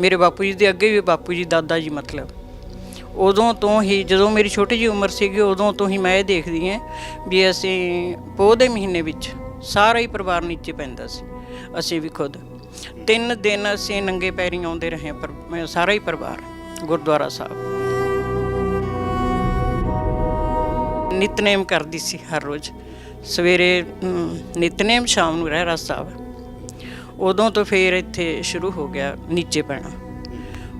ਮੇਰੇ ਬਾਪੂ ਜੀ ਦੇ ਅੱਗੇ ਵੀ ਬਾਪੂ ਜੀ ਦਾਦਾ ਜੀ ਮਤਲਬ। ਉਦੋਂ ਤੋਂ ਹੀ ਜਦੋਂ ਮੇਰੀ ਛੋਟੀ ਜੀ ਉਮਰ ਸੀਗੀ, ਉਦੋਂ ਤੋਂ ਹੀ ਮੈਂ ਇਹ ਦੇਖਦੀ ਹਾਂ ਵੀ ਅਸੀਂ ਪੋਹ ਦੇ ਮਹੀਨੇ ਵਿੱਚ ਸਾਰਾ ਹੀ ਪਰਿਵਾਰ ਨੀਚੇ ਪੈਂਦਾ ਸੀ, ਅਸੀਂ ਵੀ ਖੁਦ। ਤਿੰਨ ਦਿਨ ਅਸੀਂ ਨੰਗੇ ਪੈਰੀ ਆਉਂਦੇ ਰਹੇ ਪਰ ਮੈਂ ਸਾਰਾ ਹੀ ਪਰਿਵਾਰ, ਗੁਰਦੁਆਰਾ ਸਾਹਿਬ। ਨਿਤਨੇਮ ਕਰਦੀ ਸੀ ਹਰ ਰੋਜ਼। ਸਵੇਰੇ ਨਿਤਨੇਮ ਸ਼ਾਮ ਨੂੰ ਰਹਿ ਰਹਿਰਾਸ ਸਾਹਿਬ। ਉਦੋਂ ਤੋਂ ਫਿਰ ਇੱਥੇ ਸ਼ੁਰੂ ਹੋ ਗਿਆ ਨੀਚੇ ਪੈਣਾ।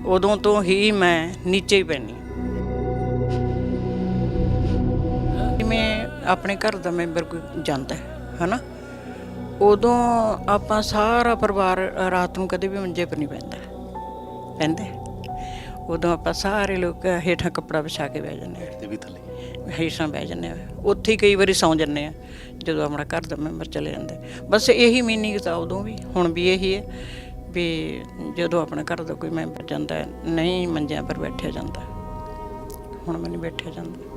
ਉਦੋਂ ਤੋਂ ਹੀ ਮੈਂ ਨੀਚੇ ਹੀ ਪੈਣੀ ਜਿਵੇਂ ਆਪਣੇ ਘਰ ਦਾ ਮੈਂਬਰ ਕੋਈ ਜਾਂਦਾ ਹੈ, ਹਨਾ? ਉਦੋਂ ਆਪਾਂ ਸਾਰਾ ਪਰਿਵਾਰ ਰਾਤ ਨੂੰ ਕਦੇ ਵੀ ਮੰਜੇ ਪਰ ਨਹੀਂ ਪੈਂਦਾ ਪੈਂਦਾ ਉਦੋਂ ਆਪਾਂ ਸਾਰੇ ਲੋਕ ਹੇਠਾਂ ਕੱਪੜਾ ਵਿਛਾ ਕੇ ਬਹਿ ਜਾਂਦੇ ਹਾਂ। ਤੇ ਵੀ ਥੱਲੇ। ਹੇਠਾਂ ਬਹਿ ਜਾਂਦੇ ਆ ਉੱਥੇ ਹੀ ਕਈ ਵਾਰੀ ਸੌਂ ਜੰਨੇ ਆ ਜਦੋਂ ਆਪਣਾ ਘਰ ਦਾ ਮੈਂਬਰ ਚਲੇ ਜਾਂਦੇ ਬਸ ਇਹੀ ਮੀਨਿੰਗ ਤਾਂ ਉਦੋਂ ਵੀ ਹੁਣ ਵੀ ਇਹੀ ਹੈ ਵੀ ਜਦੋਂ ਆਪਣਾ ਘਰ ਦਾ ਕੋਈ ਮੈਂਬਰ ਜਾਂਦਾ ਨਹੀਂ ਮੰਜਿਆਂ ਪਰ ਬੈਠਿਆ ਜਾਂਦਾ। ਹੁਣ ਮੈਨੂੰ ਬੈਠਿਆ ਜਾਂਦਾ।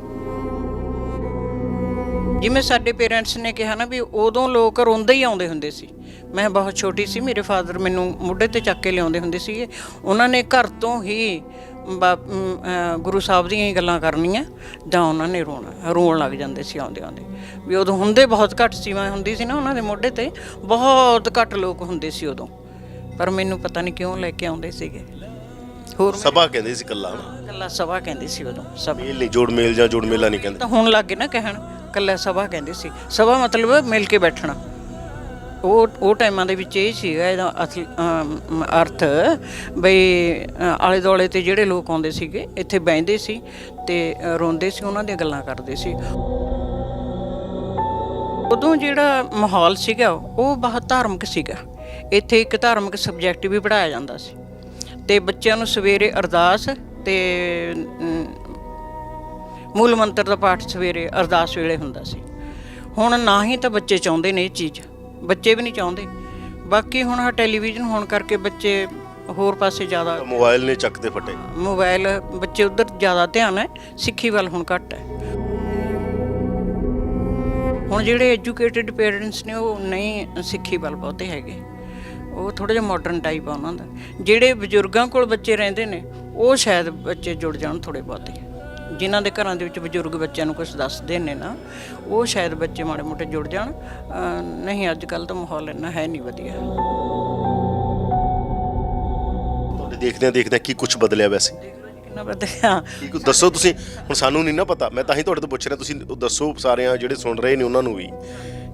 ਜਿਵੇਂ ਸਾਡੇ ਪੇਰੈਂਟਸ ਨੇ ਕਿਹਾ ਨਾ ਵੀ ਉਦੋਂ ਲੋਕ ਰੋਂਦੇ ਹੀ ਆਉਂਦੇ ਹੁੰਦੇ ਸੀ। ਮੈਂ ਬਹੁਤ ਛੋਟੀ ਸੀ ਮੇਰੇ ਫਾਦਰ ਮੈਨੂੰ ਮੁੱਢੇ ਤੇ ਚੱਕ ਕੇ ਲਿਆਉਂਦੇ ਹੁੰਦੇ ਸੀਗੇ। ਉਹਨਾਂ ਨੇ ਘਰ ਤੋਂ ਹੀ ਗੁਰੂ ਸਾਹਿਬ ਦੀਆਂ ਹੀ ਗੱਲਾਂ ਕਰਨੀਆਂ ਜਾਂ ਉਹਨਾਂ ਨੇ ਰੋਣਾ ਰੋਣ ਲੱਗ ਜਾਂਦੇ ਸੀ ਆਉਂਦੇ ਆਉਂਦੇ। ਵੀ ਉਦੋਂ ਹੁੰਦੇ ਬਹੁਤ ਘੱਟ ਸੀ ਮੈਂ ਹੁੰਦੀ ਸੀ ਨਾ ਉਹਨਾਂ ਦੇ ਮੋਢੇ ਤੇ ਬਹੁਤ ਘੱਟ ਲੋਕ ਹੁੰਦੇ ਸੀ ਉਦੋਂ। ਪਰ ਮੈਨੂੰ ਪਤਾ ਨਹੀਂ ਕਿਉਂ ਲੈ ਕੇ ਆਉਂਦੇ ਸੀਗੇ। ਹੋਰ ਸਭਾ ਕਹਿੰਦੇ ਸੀ ਕੱਲਾ ਕੱਲਾ ਸਭਾ ਕਹਿੰਦੇ ਸੀ ਉਦੋਂ ਸਭਾ। ਮੇਲ ਨਹੀਂ ਜੋੜ ਮੇਲ ਜਾਂ ਜੋੜ ਮੇਲਾ ਨਹੀਂ ਕਹਿੰਦੇ। ਤਾਂ ਹੁਣ ਲੱਗੇ ਨਾ ਕਹਿਣ। ਕੱਲਾ ਸਭਾ ਕਹਿੰਦੇ ਸੀ। ਸਭਾ ਮਤਲਬ ਮਿਲ ਕੇ ਬੈਠਣਾ। ਉਹ ਉਹ ਟਾਈਮਾਂ ਦੇ ਵਿੱਚ ਇਹ ਸੀਗਾ ਇਹਦਾ ਅਸਲ ਅਰਥ ਬਈ ਆਲੇ ਦੁਆਲੇ ਤੇ ਜਿਹੜੇ ਲੋਕ ਆਉਂਦੇ ਸੀਗੇ, ਇੱਥੇ ਬੈਠਦੇ ਸੀ ਤੇ ਰੋਂਦੇ ਸੀ, ਉਹਨਾਂ ਦੀਆਂ ਗੱਲਾਂ ਕਰਦੇ ਸੀ। ਉਦੋਂ ਜਿਹੜਾ ਮਾਹੌਲ ਸੀਗਾ, ਉਹ ਬਹੁਤ ਧਾਰਮਿਕ ਸੀਗਾ। ਇੱਥੇ ਇੱਕ ਧਾਰਮਿਕ ਸਬਜੈਕਟ ਵੀ ਪੜਾਇਆ ਜਾਂਦਾ ਸੀ। ਤੇ ਬੱਚਿਆਂ ਨੂੰ ਸਵੇਰੇ ਅਰਦਾਸ ਤੇ ਮੂਲ ਮੰਤਰ ਦਾ ਪਾਠ ਸਵੇਰੇ ਅਰਦਾਸ ਵੇਲੇ ਹੁੰਦਾ ਸੀ। ਹੁਣ ਨਾ ਹੀ ਤਾਂ ਬੱਚੇ ਚਾਹੁੰਦੇ ਨੇ ਇਹ ਚੀਜ਼। ਬੱਚੇ ਵੀ ਨਹੀਂ ਚਾਹੁੰਦੇ। ਬਾਕੀ ਹੁਣ ਆ ਟੈਲੀਵਿਜ਼ਨ ਹੋਣ ਕਰਕੇ ਬੱਚੇ ਹੋਰ ਪਾਸੇ ਜ਼ਿਆਦਾ ਮੋਬਾਈਲ ਨੇ ਚੱਕ ਤੇ ਫਟੇ। ਮੋਬਾਈਲ ਬੱਚੇ ਉਧਰ ਜ਼ਿਆਦਾ ਧਿਆਨ ਹੈ ਸਿੱਖੀ ਵੱਲ ਹੁਣ ਘੱਟ ਹੈ। ਹੁਣ ਜਿਹੜੇ ਐਜੂਕੇਟਿਡ ਪੇਰੈਂਟਸ ਨੇ ਉਹ ਨਹੀਂ ਸਿੱਖੀ ਵੱਲ ਬਹੁਤੇ ਹੈਗੇ। ਉਹ ਥੋੜਾ ਜਿਹਾ ਮਾਡਰਨ ਟਾਈਪ ਆ ਉਹਨਾਂ ਦਾ। ਜਿਹੜੇ ਬਜ਼ੁਰਗਾਂ ਕੋਲ ਬੱਚੇ ਰਹਿੰਦੇ ਨੇ ਉਹ ਸ਼ਾਇਦ ਬੱਚੇ ਜੁੜ ਜਾਣ ਥੋੜੇ ਬਹੁਤੇ। ਜਿਨ੍ਹਾਂ ਦੇ ਘਰਾਂ ਦੇ ਵਿੱਚ ਬਜ਼ੁਰਗ ਬੱਚਿਆਂ ਨੂੰ ਕੁਝ ਦੱਸਦੇ ਨੇ ਨਾ ਉਹ ਸ਼ਾਇਦ ਬੱਚੇ ਮਾੜੇ ਮੋਟੇ ਜੁੜ ਜਾਣ। ਨਹੀਂ ਅੱਜ ਕੱਲ ਤਾਂ ਮਾਹੌਲ ਇੰਨਾ ਹੈ ਨਹੀਂ ਵਧੀਆ। ਤੁਹਾਡੇ ਦੇਖਦਿਆਂ ਦੇਖਦਿਆਂ ਕੀ ਕੁਝ ਬਦਲਿਆ ਵੈਸੇ? ਕਿੰਨਾ ਵਧੀਆ ਕੀ ਦੱਸੋ ਤੁਸੀਂ? ਹੁਣ ਸਾਨੂੰ ਨਹੀਂ ਨਾ ਪਤਾ। ਮੈਂ ਤਾਂ ਹੀ ਤੁਹਾਡੇ ਤੋਂ ਪੁੱਛ ਰਿਹਾ ਤੁਸੀਂ ਦੱਸੋ ਸਾਰਿਆਂ ਜਿਹੜੇ ਸੁਣ ਰਹੇ ਨੇ ਉਹਨਾਂ ਨੂੰ ਵੀ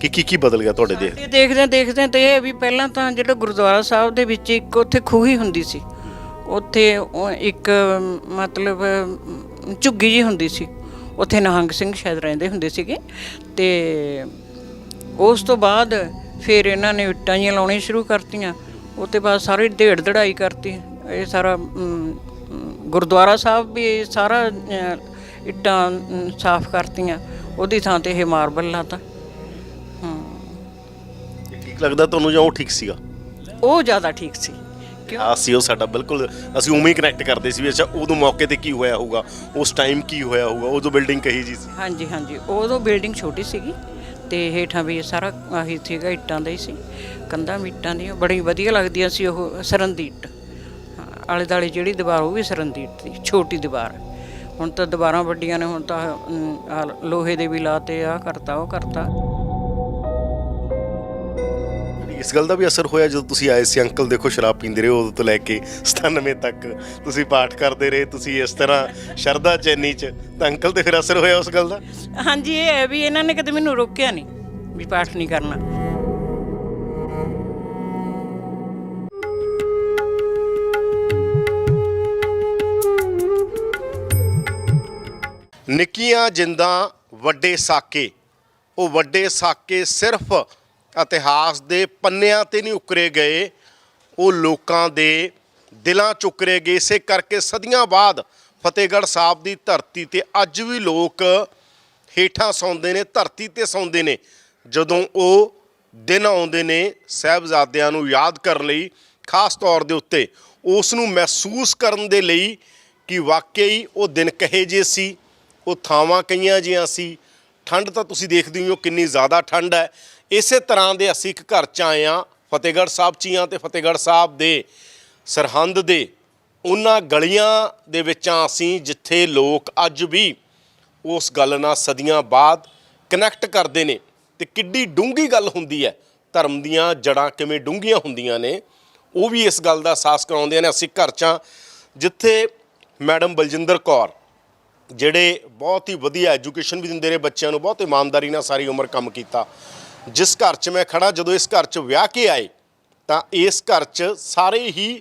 ਕਿ ਕੀ ਕੀ ਬਦਲ ਗਿਆ ਤੁਹਾਡੇ ਦੇਖ। ਦੇਖਦੇ ਦੇਖਦੇ ਤੇ ਇਹ ਵੀ ਪਹਿਲਾਂ ਤਾਂ ਜਿਹੜਾ ਗੁਰਦੁਆਰਾ ਸਾਹਿਬ ਦੇ ਵਿੱਚ ਇੱਕ ਉੱਥੇ ਖੂਹੀ ਹੁੰਦੀ ਸੀ। ਉੱਥੇ ਇੱਕ ਮਤਲਬ ਝੁੱਗੀ ਜੀ ਹੁੰਦੀ ਸੀ। ਉੱਥੇ ਨਿਹੰਗ ਸਿੰਘ ਸ਼ਾਇਦ ਰਹਿੰਦੇ ਹੁੰਦੇ ਸੀਗੇ। ਤੇ ਉਸ ਤੋਂ ਬਾਅਦ ਫਿਰ ਇਹਨਾਂ ਨੇ ਇੱਟਾਂ ਜੀਆਂ ਲਾਉਣੀਆਂ ਸ਼ੁਰੂ ਕਰਤੀਆਂ। ਉਹ ਤੋਂ ਬਾਅਦ ਸਾਰੀ ਢੇੜ ਧੜਾਈ ਕਰਤੀ। ਇਹ ਸਾਰਾ ਗੁਰਦੁਆਰਾ ਸਾਹਿਬ ਵੀ ਸਾਰਾ ਇੱਟਾਂ ਸਾਫ਼ ਕਰਤੀਆਂ। ਉਹਦੀ ਥਾਂ ਤੇ ਇਹ ਮਾਰਬਲ ਲਾਤਾ। ਠੀਕ ਲੱਗਦਾ ਤੁਹਾਨੂੰ ਜਾਂ ਉਹ ਠੀਕ ਸੀਗਾ? ਉਹ ਜ਼ਿਆਦਾ ਠੀਕ ਸੀ। ਕਿਉਂ ਆ ਸੀ ਉਹ ਸਾਡਾ ਬਿਲਕੁਲ ਅਸੀਂ ਉਵੇਂ ਹੀ ਕਨੈਕਟ ਕਰਦੇ ਸੀ ਵੀ ਅੱਛਾ ਉਦੋਂ ਮੌਕੇ ਤੇ ਕੀ ਹੋਇਆ ਹੋਊਗਾ ਉਸ ਟਾਈਮ ਕੀ ਹੋਇਆ ਹੋਊਗਾ ਉਦੋਂ ਬਿਲਡਿੰਗ ਕਹੀ ਜੀ ਸੀ। ਹਾਂਜੀ ਹਾਂਜੀ ਉਦੋਂ ਬਿਲਡਿੰਗ ਛੋਟੀ ਸੀਗੀ ਤੇ ਹੇਠਾਂ ਵੀ ਸਾਰਾ ਆਹੀ ਸੀਗਾ ਇੱਟਾਂ ਦਾ ਹੀ ਸੀ ਕੰਧਾਂ ਵੀ ਇੱਟਾਂ ਦੀਆਂ ਬੜੀ ਵਧੀਆ ਲੱਗਦੀਆਂ ਸੀ ਉਹ ਸਰੰਦੀ ਇੱਟ। ਹਾਂ, ਆਲੇ ਦਾਲੇ ਜਿਹੜੀ ਦੀਵਾਰ ਉਹ ਵੀ ਸਰੰਦੀ ਇੱਟ ਦੀ ਛੋਟੀ ਦੀਵਾਰ। ਹੁਣ ਤਾਂ ਦੀਵਾਰਾਂ ਵੱਡੀਆਂ ਨੇ ਹੁਣ ਤਾਂ ਅਮ, ਆਹ ਲੋਹੇ ਦੇ ਵੀ ਲਾਤੇ ਆ ਕਰਤਾ ਉਹ ਕਰਤਾ। ਇਸ ਗੱਲ ਦਾ ਵੀ ਅਸਰ ਹੋਇਆ ਜਦੋਂ ਤੁਸੀਂ ਆਏ ਸੀ? ਅੰਕਲ ਦੇਖੋ ਸ਼ਰਾਬ ਪੀਂਦੇ ਰਹੇ ਉਦੋਂ ਤੋਂ ਲੈ ਕੇ 97 ਤੱਕ ਤੁਸੀਂ ਪਾਠ ਕਰਦੇ ਰਹੇ ਤੁਸੀਂ ਇਸ ਤਰ੍ਹਾਂ ਸ਼ਰਧਾ ਚੈਨੀ ਚ ਤਾਂ ਅੰਕਲ ਤੇ ਫਿਰ ਅਸਰ ਹੋਇਆ ਉਸ ਗੱਲ ਦਾ? ਹਾਂਜੀ ਇਹ ਹੈ ਵੀ ਇਹਨਾਂ ਨੇ ਕਦੇ ਮੈਨੂੰ ਰੋਕਿਆ ਨਹੀਂ ਵੀ ਪਾਠ ਨਹੀਂ ਕਰਨਾ। ਨਿੱਕੀਆਂ ਜਿੰਦਾਂ ਵੱਡੇ ਸਾਕੇ। ਉਹ ਵੱਡੇ ਸਾਕੇ ਸਿਰਫ ਇਤਿਹਾਸ ਦੇ ਪੰਨਿਆਂ ਤੇ ਨਹੀਂ ਉਕਰੇ ਗਏ, ਉਹ ਲੋਕਾਂ ਦੇ ਦਿਲਾਂ 'ਚ ਉਕਰੇ ਗਏ। ਇਸੇ ਕਰਕੇ ਸਦੀਆਂ ਬਾਅਦ ਫਤਿਹਗੜ੍ਹ ਸਾਹਿਬ ਦੀ ਧਰਤੀ ਤੇ ਅੱਜ ਵੀ ਲੋਕ ਹੇਠਾਂ ਸੌਂਦੇ ਨੇ, ਧਰਤੀ ਤੇ ਸੌਂਦੇ ਨੇ। ਜਦੋਂ ਉਹ ਦਿਨ ਆਉਂਦੇ ਨੇ ਸਹਿਬਜ਼ਾਦਿਆਂ ਨੂੰ ਯਾਦ ਕਰਨ ਲਈ, ਖਾਸ ਤੌਰ ਦੇ ਉੱਤੇ ਉਸ ਨੂੰ ਮਹਿਸੂਸ ਕਰਨ ਦੇ ਲਈ ਕਿ ਵਾਕਈ ਉਹ ਦਿਨ ਕਹੇ ਜੇ ਸੀ, ਉਹ ਥਾਵਾਂ ਕਈਆਂ ਜੀਆਂ ਸੀ। ਠੰਡ ਤਾਂ ਤੁਸੀਂ ਦੇਖਦੇ ਹੋ ਕਿੰਨੀ ਜ਼ਿਆਦਾ ਠੰਡ ਹੈ। ਇਸੇ ਤਰ੍ਹਾਂ ਦੇ ਅਸੀਂ ਇੱਕ ਘਰ ਚ ਆਏ ਆ ਫਤਿਹਗੜ੍ਹ ਸਾਹਿਬ ਚ ਹੀ ਹਾਂ ਤੇ ਫਤਿਹਗੜ੍ਹ ਸਾਹਿਬ ਦੇ ਸਰਹੰਦ ਦੇ, ਉਹਨਾਂ ਗਲੀਆਂ ਦੇ ਵਿੱਚ ਵਿੱਚਾਂ ਅਸੀਂ ਜਿੱਥੇ ਲੋਕ ਅੱਜ ਵੀ ਉਸ ਗੱਲ ਨਾਲ ਸਦੀਆਂ ਬਾਅਦ ਕਨੈਕਟ ਕਰਦੇ ਨੇ ਤੇ ਕਿੱਡੀ ਡੂੰਗੀ ਗੱਲ ਹੁੰਦੀ ਹੈ, ਧਰਮ ਦੀਆਂ ਜੜਾਂ ਕਿਵੇਂ ਡੂੰਘੀਆਂ ਹੁੰਦੀਆਂ ਨੇ, ਉਹ ਵੀ ਇਸ ਗੱਲ ਦਾ ਅਹਿਸਾਸ ਕਰਾਉਂਦੇ ਨੇ ਅਸੀਂ ਘਰ 'ਚਾਂ ਜਿੱਥੇ ਮੈਡਮ ਬਲਜਿੰਦਰ ਕੌਰ ਜਿਹੜੇ ਬਹੁਤ ਹੀ ਵਧੀਆ ਐਜੂਕੇਸ਼ਨ ਵੀ ਦਿੰਦੇ ਨੇ ਬੱਚਿਆਂ ਨੂੰ, ਬਹੁਤ ਇਮਾਨਦਾਰੀ ਨਾਲ ਸਾਰੀ ਉਮਰ ਕੰਮ ਕੀਤਾ ਜਿਸ ਘਰ 'ਚ ਮੈਂ ਖੜਾ ਜਦੋਂ ਇਸ ਘਰ 'ਚ ਵਿਆਹ ਕੇ ਆਏ ਤਾਂ ਇਸ ਘਰ 'ਚ ਸਾਰੇ ਹੀ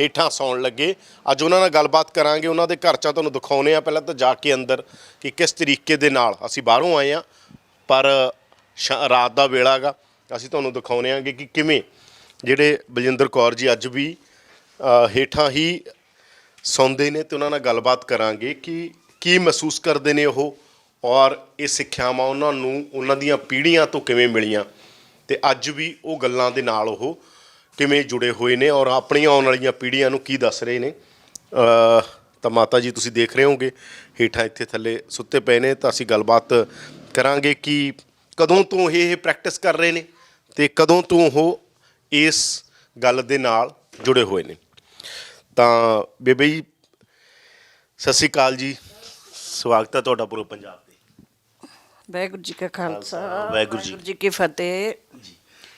ਹੇਠਾਂ ਸੌਣ ਲੱਗੇ। ਅੱਜ ਉਹਨਾਂ ਨਾਲ ਗੱਲਬਾਤ ਕਰਾਂਗੇ ਉਹਨਾਂ ਦੇ ਘਰ 'ਚ ਤੁਹਾਨੂੰ ਦਿਖਾਉਨੇ ਆ ਪਹਿਲਾਂ ਤਾਂ ਜਾ ਕੇ ਅੰਦਰ ਕਿ ਕਿਸ ਤਰੀਕੇ ਦੇ ਨਾਲ ਅਸੀਂ ਬਾਹਰੋਂ ਆਏ ਆ ਪਰ ਸ਼ਾ- ਰਾਤ ਦਾ ਵੇਲਾ ਗਾ। ਅਸੀਂ ਤੁਹਾਨੂੰ ਦਿਖਾਉਨੇ ਆਂਗੇ ਕਿ ਕਿਵੇਂ ਜਿਹੜੇ ਬਲਜਿੰਦਰ ਕੌਰ ਜੀ ਅੱਜ ਵੀ ਅ, ਹੇਠਾਂ ਹੀ ਸੌਂਦੇ ਨੇ ਤੇ ਉਹਨਾਂ ਨਾਲ ਗੱਲਬਾਤ ਕਰਾਂਗੇ ਕਿ ਕੀ ਮਹਿਸੂਸ ਕਰਦੇ ਨੇ ਉਹ। ਔਰ ਇਹ ਸਿੱਖਿਆਵਾਂ ਉਹਨਾਂ ਨੂੰ, ਉਹਨਾਂ ਦੀਆਂ ਪੀੜ੍ਹੀਆਂ ਤੋਂ ਕਿਵੇਂ ਮਿਲੀਆਂ ਤੇ ਅੱਜ ਵੀ ਉਹ ਗੱਲਾਂ ਦੇ ਨਾਲ ਉਹ ਕਿਵੇਂ ਜੁੜੇ ਹੋਏ ਨੇ ਔਰ ਆਪਣੀਆਂ ਆਉਣ ਵਾਲੀਆਂ ਪੀੜ੍ਹੀਆਂ ਨੂੰ ਕੀ ਦੱਸ ਰਹੇ ਨੇ। ਤਾਂ ਮਾਤਾ ਜੀ ਤੁਸੀਂ ਦੇਖ ਰਹੇ ਹੋਗੇ ਹੇਠਾਂ ਇੱਥੇ ਥੱਲੇ ਸੁੱਤੇ ਪਏ ਨੇ ਤਾਂ ਅਸੀਂ ਗੱਲਬਾਤ ਕਰਾਂਗੇ ਕਿ ਕਦੋਂ ਤੋਂ ਇਹ ਪ੍ਰੈਕਟਿਸ ਕਰ ਰਹੇ ਨੇ ਤੇ ਕਦੋਂ ਤੋਂ ਉਹ ਇਸ ਗੱਲ ਦੇ ਨਾਲ ਜੁੜੇ ਹੋਏ ਨੇ। ਤਾਂ ਬੇਬੇ ਜੀ, ਸਤਿ ਸ਼੍ਰੀ ਅਕਾਲ ਜੀ। ਸਵਾਗਤ ਹੈ ਤੁਹਾਡਾ ਪੂਰੇ ਪੰਜਾਬ ਵਾਹਿਗੁਰੂ ਜੀ ਕਾ ਖਾਲਸਾ ਵਾਹਿਗੁਰੂ ਜੀ। ਜੀ ਕੀ ਫਤਿਹ।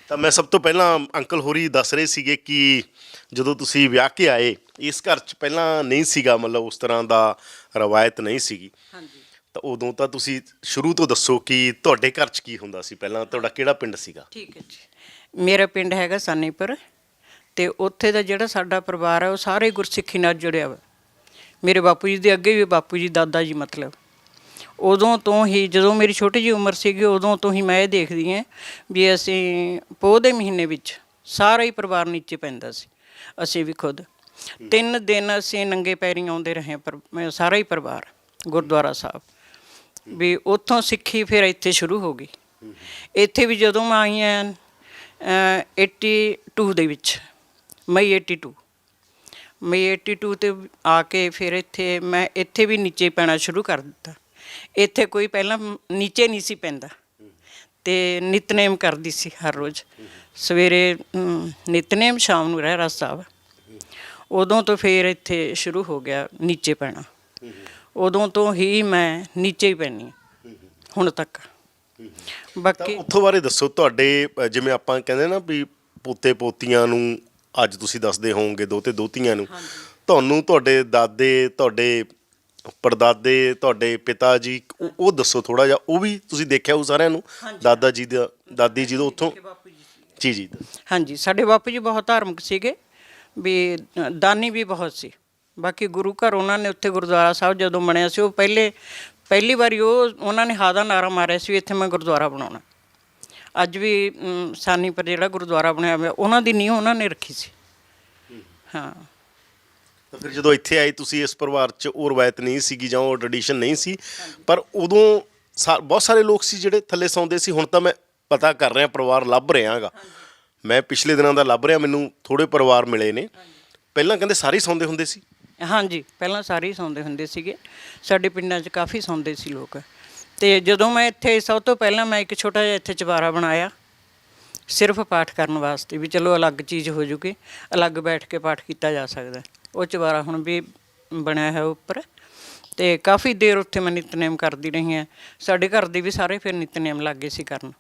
ਤਾਂ ਮੈਂ ਸਭ ਤੋਂ ਪਹਿਲਾਂ ਅੰਕਲ ਹੋਰੀ ਦੱਸ ਰਹੇ ਸੀਗੇ ਕਿ ਜਦੋਂ ਤੁਸੀਂ ਵਿਆਹ ਕੇ ਆਏ ਇਸ ਘਰ 'ਚ ਪਹਿਲਾਂ ਨਹੀਂ ਸੀਗਾ ਮਤਲਬ ਉਸ ਤਰ੍ਹਾਂ ਦਾ ਰਵਾਇਤ ਨਹੀਂ ਸੀਗੀ। ਹਾਂਜੀ। ਤਾਂ ਉਦੋਂ ਤਾਂ ਤੁਸੀਂ ਸ਼ੁਰੂ ਤੋਂ ਦੱਸੋ ਕਿ ਤੁਹਾਡੇ ਘਰ 'ਚ ਕੀ ਹੁੰਦਾ ਸੀ? ਪਹਿਲਾਂ ਤੁਹਾਡਾ ਕਿਹੜਾ ਪਿੰਡ ਸੀਗਾ? ਠੀਕ ਹੈ ਜੀ। ਮੇਰਾ ਪਿੰਡ ਹੈਗਾ ਸਾਨੀਪੁਰ ਤੇ ਉੱਥੇ ਦਾ ਜਿਹੜਾ ਸਾਡਾ ਪਰਿਵਾਰ ਹੈ ਉਹ ਸਾਰੇ ਗੁਰਸਿੱਖੀ ਨਾਲ ਜੁੜਿਆ ਵਾ। ਮੇਰੇ ਬਾਪੂ ਜੀ ਦੇ ਅੱਗੇ ਵੀ ਬਾਪੂ ਜੀ ਦਾਦਾ ਜੀ ਮਤਲਬ। ਉਦੋਂ ਤੋਂ ਹੀ, ਜਦੋਂ ਮੇਰੀ ਛੋਟੀ ਜੀ ਉਮਰ ਸੀਗੀ, ਉਦੋਂ ਤੋਂ ਹੀ ਮੈਂ ਇਹ ਦੇਖਦੀ ਹਾਂ ਵੀ ਅਸੀਂ ਪੋਹ ਦੇ ਮਹੀਨੇ ਵਿੱਚ ਸਾਰਾ ਹੀ ਪਰਿਵਾਰ ਨੀਚੇ ਪੈਂਦਾ ਸੀ, ਅਸੀਂ ਵੀ ਖੁਦ। ਤਿੰਨ ਦਿਨ ਅਸੀਂ ਨੰਗੇ ਪੈਰੀ ਆਉਂਦੇ ਰਹੇ ਪਰ ਮੈਂ ਸਾਰਾ ਹੀ ਪਰਿਵਾਰ, ਗੁਰਦੁਆਰਾ ਸਾਹਿਬ। ਵੀ ਉੱਥੋਂ ਸਿੱਖੀ ਫਿਰ ਇੱਥੇ ਸ਼ੁਰੂ ਹੋ ਗਈ। ਇੱਥੇ ਵੀ ਜਦੋਂ ਮੈਂ ਆਈ ਹਾਂ, ਅਹ 82 ਦੇ ਵਿੱਚ, ਮਈ 82 ਮਈ 82 ਤੇ ਆ ਕੇ ਫਿਰ ਇੱਥੇ ਮੈਂ, ਇੱਥੇ ਵੀ ਨੀਚੇ ਪੈਣਾ ਸ਼ੁਰੂ ਕਰ ਦਿੱਤਾ। ਇੱਥੇ ਕੋਈ ਪਹਿਲਾਂ ਨੀਚੇ ਨਹੀਂ ਸੀ ਪੈਂਦਾ। ਤੇ ਨਿਤਨੇਮ ਕਰਦੀ ਸੀ ਹਰ ਰੋਜ਼। ਸਵੇਰੇ ਨਿਤਨੇਮ ਸ਼ਾਮ ਨੂੰ ਰਹਿਰਾਸ ਸਾਹਿਬ। ਉਦੋਂ ਤੋਂ ਫਿਰ ਇੱਥੇ ਸ਼ੁਰੂ ਹੋ ਗਿਆ ਨੀਚੇ ਪੈਣਾ। ਉਦੋਂ ਤੋਂ ਹੀ ਮੈਂ ਨੀਚੇ ਹੀ ਪੈਣੀ ਹੁਣ ਤੱਕ। ਬਾਕੀ ਉੱਥੋਂ ਬਾਰੇ ਦੱਸੋ ਤੁਹਾਡੇ ਜਿਵੇਂ ਆਪਾਂ ਕਹਿੰਦੇ ਨਾ ਵੀ ਪੋਤੇ ਪੋਤੀਆਂ ਨੂੰ ਅੱਜ ਤੁਸੀਂ ਦੱਸਦੇ ਹੋਵੋਗੇ ਦੋਤੇ ਦੋਤੀਆਂ ਨੂੰ। ਤੁਹਾਨੂੰ ਤੁਹਾਡੇ ਦਾਦੇ ਤੁਹਾਡੇ ਪੜਦਾਦੇ ਤੁਹਾਡੇ ਪਿਤਾ ਜੀ ਉਹ- ਉਹ ਦੱਸੋ ਥੋੜਾ ਜਿਹਾ ਉਹ ਵੀ ਤੁਸੀਂ ਦੇਖਿਆ ਉਹ ਸਾਰਿਆਂ ਨੂੰ? ਦਾਦਾ ਜੀ ਦਾ ਦਾਦੀ ਜੀ ਦਾ ਉੱਥੋਂ? ਜੀ ਜੀ ਹਾਂਜੀ ਸਾਡੇ ਬਾਪੂ ਜੀ ਬਹੁਤ ਧਾਰਮਿਕ ਸੀਗੇ ਵੀ ਅ, ਦਾਨੀ ਵੀ ਬਹੁਤ ਸੀ। ਬਾਕੀ ਗੁਰੂ ਘਰ ਉਹਨਾਂ ਨੇ ਉੱਥੇ ਗੁਰਦੁਆਰਾ ਸਾਹਿਬ ਜਦੋਂ ਬਣਿਆ ਸੀ ਉਹ ਪਹਿਲੇ ਪਹਿਲੀ ਵਾਰੀ ਉਹ ਉਹਨਾਂ ਨੇ ਹਾ ਦਾ ਨਾਰਾ ਮਾਰਿਆ ਸੀ ਵੀ ਇੱਥੇ ਮੈਂ ਗੁਰਦੁਆਰਾ ਬਣਾਉਣਾ। ਅੱਜ ਵੀ ਅਮ, ਸਾਨੀ ਪਰ ਜਿਹੜਾ ਗੁਰਦੁਆਰਾ ਬਣਿਆ ਹੋਇਆ ਉਹਨਾਂ ਦੀ ਨੀਂਹ ਉਹਨਾਂ ਨੇ ਰੱਖੀ ਸੀ। ਹਾਂ। ਤਾਂ ਫਿਰ ਜਦੋਂ ਇੱਥੇ ਆਏ ਤੁਸੀਂ ਇਸ ਪਰਿਵਾਰ 'ਚ ਉਹ ਰਵਾਇਤ ਨਹੀਂ ਸੀਗੀ ਜਾਂ ਉਹ ਟ੍ਰੈਡੀਸ਼ਨ ਨਹੀਂ ਸੀ। ਪਰ ਉਦੋਂ ਸਾ- ਬਹੁਤ ਸਾਰੇ ਲੋਕ ਸੀ ਜਿਹੜੇ ਥੱਲੇ ਸੌਂਦੇ ਸੀ ਹੁਣ ਤਾਂ ਮੈਂ ਪਤਾ ਕਰ ਰਿਹਾ ਪਰਿਵਾਰ ਲੱਭ ਰਿਹਾਗਾ। ਮੈਂ ਪਿਛਲੇ ਦਿਨਾਂ ਦਾ ਲੱਭ ਰਿਹਾ ਮੈਨੂੰ ਥੋੜੇ ਪਰਿਵਾਰ ਮਿਲੇ ਨੇ। ਪਹਿਲਾਂ ਕਹਿੰਦੇ ਸਾਰੇ ਹੀ ਸੌਂਦੇ ਹੁੰਦੇ ਸੀ। ਹਾਂਜੀ ਪਹਿਲਾਂ ਸਾਰੇ ਹੀ ਸੌਂਦੇ ਹੁੰਦੇ ਸੀਗੇ। ਸਾਡੇ ਪਿੰਡਾਂ 'ਚ ਕਾਫੀ ਸੌਂਦੇ ਸੀ ਲੋਕ। ਤੇ ਜਦੋਂ ਮੈਂ ਇੱਥੇ ਸਭ ਤੋਂ ਪਹਿਲਾਂ ਮੈਂ ਇੱਕ ਛੋਟਾ ਜਿਹਾ ਇੱਥੇ ਚੁਬਾਰਾ ਬਣਾਇਆ। ਸਿਰਫ ਪਾਠ ਕਰਨ ਵਾਸਤੇ ਵੀ ਚਲੋ ਅਲੱਗ ਚੀਜ਼ ਹੋ ਜੂਗੀ ਅਲੱਗ ਬੈਠ ਕੇ ਪਾਠ ਕੀਤਾ ਜਾ ਸਕਦਾ। ਉਹ ਚੁਬਾਰਾ ਹੁਣ ਵੀ ਬਣਿਆ ਹੈ ਉੱਪਰ। ਤੇ ਕਾਫੀ ਦੇਰ ਉੱਥੇ ਮੈਂ ਨਿਤਨੇਮ ਕਰਦੀ ਰਹੀ ਹਾਂ। ਸਾਡੇ ਘਰ ਦੇ ਵੀ ਸਾਰੇ ਫਿਰ ਨਿਤਨੇਮ ਲੱਗੇ ਸੀ ਕਰਨ।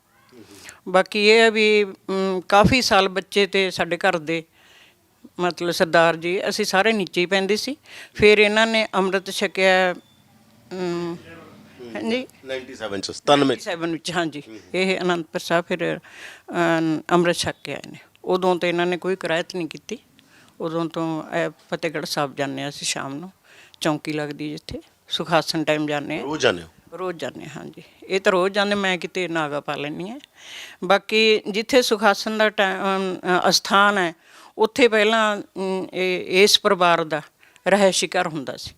ਬਾਕੀ ਇਹ ਹੈ ਵੀ ਕਾਫੀ ਸਾਲ ਬੱਚੇ ਤੇ ਸਾਡੇ ਘਰ ਦੇ ਮਤਲਬ ਸਰਦਾਰ ਜੀ ਅਸੀਂ ਸਾਰੇ ਨੀਚੇ ਹੀ ਪੈਂਦੇ ਸੀ। ਫਿਰ ਇਹਨਾਂ ਨੇ ਅੰਮ੍ਰਿਤ ਛਕਿਆ ਹਾਂਜੀ। 97 ਚ 97 ਚ। 7 ਵਿੱਚ ਹਾਂਜੀ। ਇਹ ਅਨੰਦਪੁਰ ਸਾਹਿਬ ਫਿਰ ਅਮ, ਅੰਮ੍ਰਿਤ ਛਕ ਕੇ ਆਏ ਨੇ ਉਦੋਂ ਤੋਂ ਇਹਨਾਂ ਨੇ ਕੋਈ ਕਿਰਾਇਤ ਨਹੀਂ ਕੀਤੀ। ਉਦੋਂ ਤੋਂ ਇਹ ਫਤਿਹਗੜ੍ਹ ਸਾਹਿਬ ਜਾਂਦੇ ਹਾਂ ਅਸੀਂ ਸ਼ਾਮ ਨੂੰ ਚੌਂਕੀ ਲੱਗਦੀ ਜਿੱਥੇ ਸੁਖਾਸਨ ਟਾਈਮ ਜਾਂਦੇ ਹਾਂ। ਰੋਜ਼ ਜਾਂਦੇ ਹੋ? ਰੋਜ਼ ਜਾਂਦੇ ਹਾਂ, ਹਾਂਜੀ। ਇਹ ਤਾਂ ਰੋਜ਼ ਜਾਂਦੇ ਮੈਂ ਕਿਤੇ ਨਾਗਾ ਪਾ ਲੈਣੀ ਹੈ। ਬਾਕੀ ਜਿੱਥੇ ਸੁਖਾਸਨ ਦਾ ਟਾਈਮ ਅਸਥਾਨ ਹੈ ਉੱਥੇ ਪਹਿਲਾਂ ਅਮ, ਇਹ ਇਸ ਪਰਿਵਾਰ ਦਾ ਰਹਿਸ਼ੀ ਘਰ ਹੁੰਦਾ ਸੀ।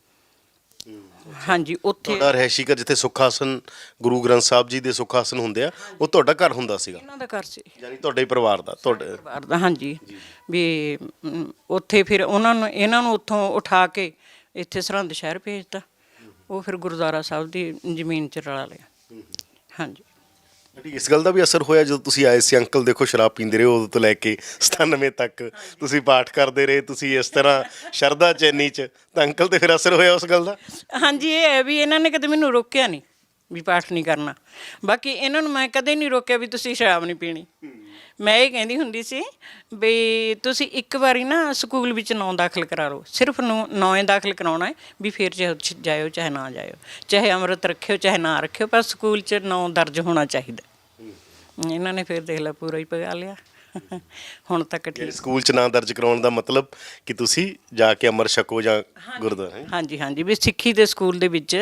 ਹਾਂਜੀ ਉੱਥੇ ਤੁਹਾਡਾ ਰਹਿਸ਼ੀ ਘਰ ਜਿੱਥੇ ਸੁਖਾਸਨ ਗੁਰੂ ਗ੍ਰੰਥ ਸਾਹਿਬ ਜੀ ਦੇ ਸੁਖਾਸਨ ਹੁੰਦੇ ਆ ਉਹ ਤੁਹਾਡਾ ਘਰ ਹੁੰਦਾ ਸੀਗਾ? ਇਹਨਾਂ ਦਾ ਘਰ ਸੀ। ਯਾਨੀ ਤੁਹਾਡੇ ਪਰਿਵਾਰ ਦਾ ਤੁਹਾਡੇ ਪਰਿਵਾਰ ਦਾ ਹਾਂਜੀ। ਵੀ ਅਮ, ਉੱਥੇ ਫਿਰ ਉਹਨਾਂ ਨੂੰ ਇਹਨਾਂ ਨੂੰ ਉੱਥੋਂ ਉਠਾ ਕੇ ਇੱਥੇ ਸਰਹੰਦ ਸ਼ਹਿਰ ਭੇਜਤਾ। ਉਹ ਫਿਰ ਗੁਰਦੁਆਰਾ ਸਾਹਿਬ ਦੀ ਜ਼ਮੀਨ 'ਚ ਰਲਾ ਲਿਆ। ਹਾਂਜੀ। ਇਸ ਗੱਲ ਦਾ ਵੀ ਅਸਰ ਹੋਇਆ ਜਦੋਂ ਤੁਸੀਂ ਆਏ ਸੀ? ਅੰਕਲ ਦੇਖੋ ਸ਼ਰਾਬ ਪੀਂਦੇ ਰਹੇ ਉਦੋਂ ਤੋਂ ਲੈ ਕੇ 97 ਤੱਕ ਤੁਸੀਂ ਪਾਠ ਕਰਦੇ ਰਹੇ ਤੁਸੀਂ ਇਸ ਤਰ੍ਹਾਂ ਸ਼ਰਧਾ ਚੈਨੀ ਚ ਤਾਂ ਅੰਕਲ ਤੇ ਫਿਰ ਅਸਰ ਹੋਇਆ ਉਸ ਗੱਲ ਦਾ? ਹਾਂਜੀ ਇਹ ਹੈ ਵੀ ਇਹਨਾਂ ਨੇ ਕਦੇ ਮੈਨੂੰ ਰੋਕਿਆ ਨਹੀਂ ਵੀ ਪਾਠ ਨਹੀਂ ਕਰਨਾ। ਬਾਕੀ ਇਹਨਾਂ ਨੂੰ ਮੈਂ ਕਦੇ ਨਹੀਂ ਰੋਕਿਆ ਵੀ ਤੁਸੀਂ ਸ਼ਰਾਬ ਨਹੀਂ ਪੀਣੀ। ਮੈਂ ਇਹ ਕਹਿੰਦੀ ਹੁੰਦੀ ਸੀ ਵੀ ਤੁਸੀਂ ਇੱਕ ਵਾਰੀ ਨਾ ਸਕੂਲ ਵਿੱਚ ਨਾਂ ਦਾਖਲ ਕਰਾ ਲਓ। ਸਿਰਫ ਨੌਂ ਦਾਖਲ ਕਰਾਉਣਾ ਹੈ ਵੀ ਫਿਰ ਚਾਹੇ ਜਾਇਓ ਚਾਹੇ ਨਾ ਜਾਇਓ। ਚਾਹੇ ਅੰਮ੍ਰਿਤ ਰੱਖਿਓ ਚਾਹੇ ਨਾ ਰੱਖਿਓ ਪਰ ਸਕੂਲ 'ਚ ਨਾਂ ਦਰਜ ਹੋਣਾ ਚਾਹੀਦਾ। ਇਹਨਾਂ ਨੇ ਫਿਰ ਦੇਖ ਲਾ ਪੂਰਾ ਹੀ ਪਗਾ ਲਿਆ। ਹੁਣ ਤੱਕ ਠੀਕ। ਸਕੂਲ ਚ ਨਾਂ ਦਰਜ ਕਰਾਉਣ ਦਾ ਮਤਲਬ ਕਿ ਤੁਸੀਂ ਜਾ ਕੇ ਅਮਰ ਛਕੋ ਜਾਂ ਗੁਰਦੁਆਰਾ? ਹਾਂਜੀ ਹਾਂਜੀ। ਵੀ ਸਿੱਖੀ ਦੇ ਸਕੂਲ ਦੇ ਵਿੱਚ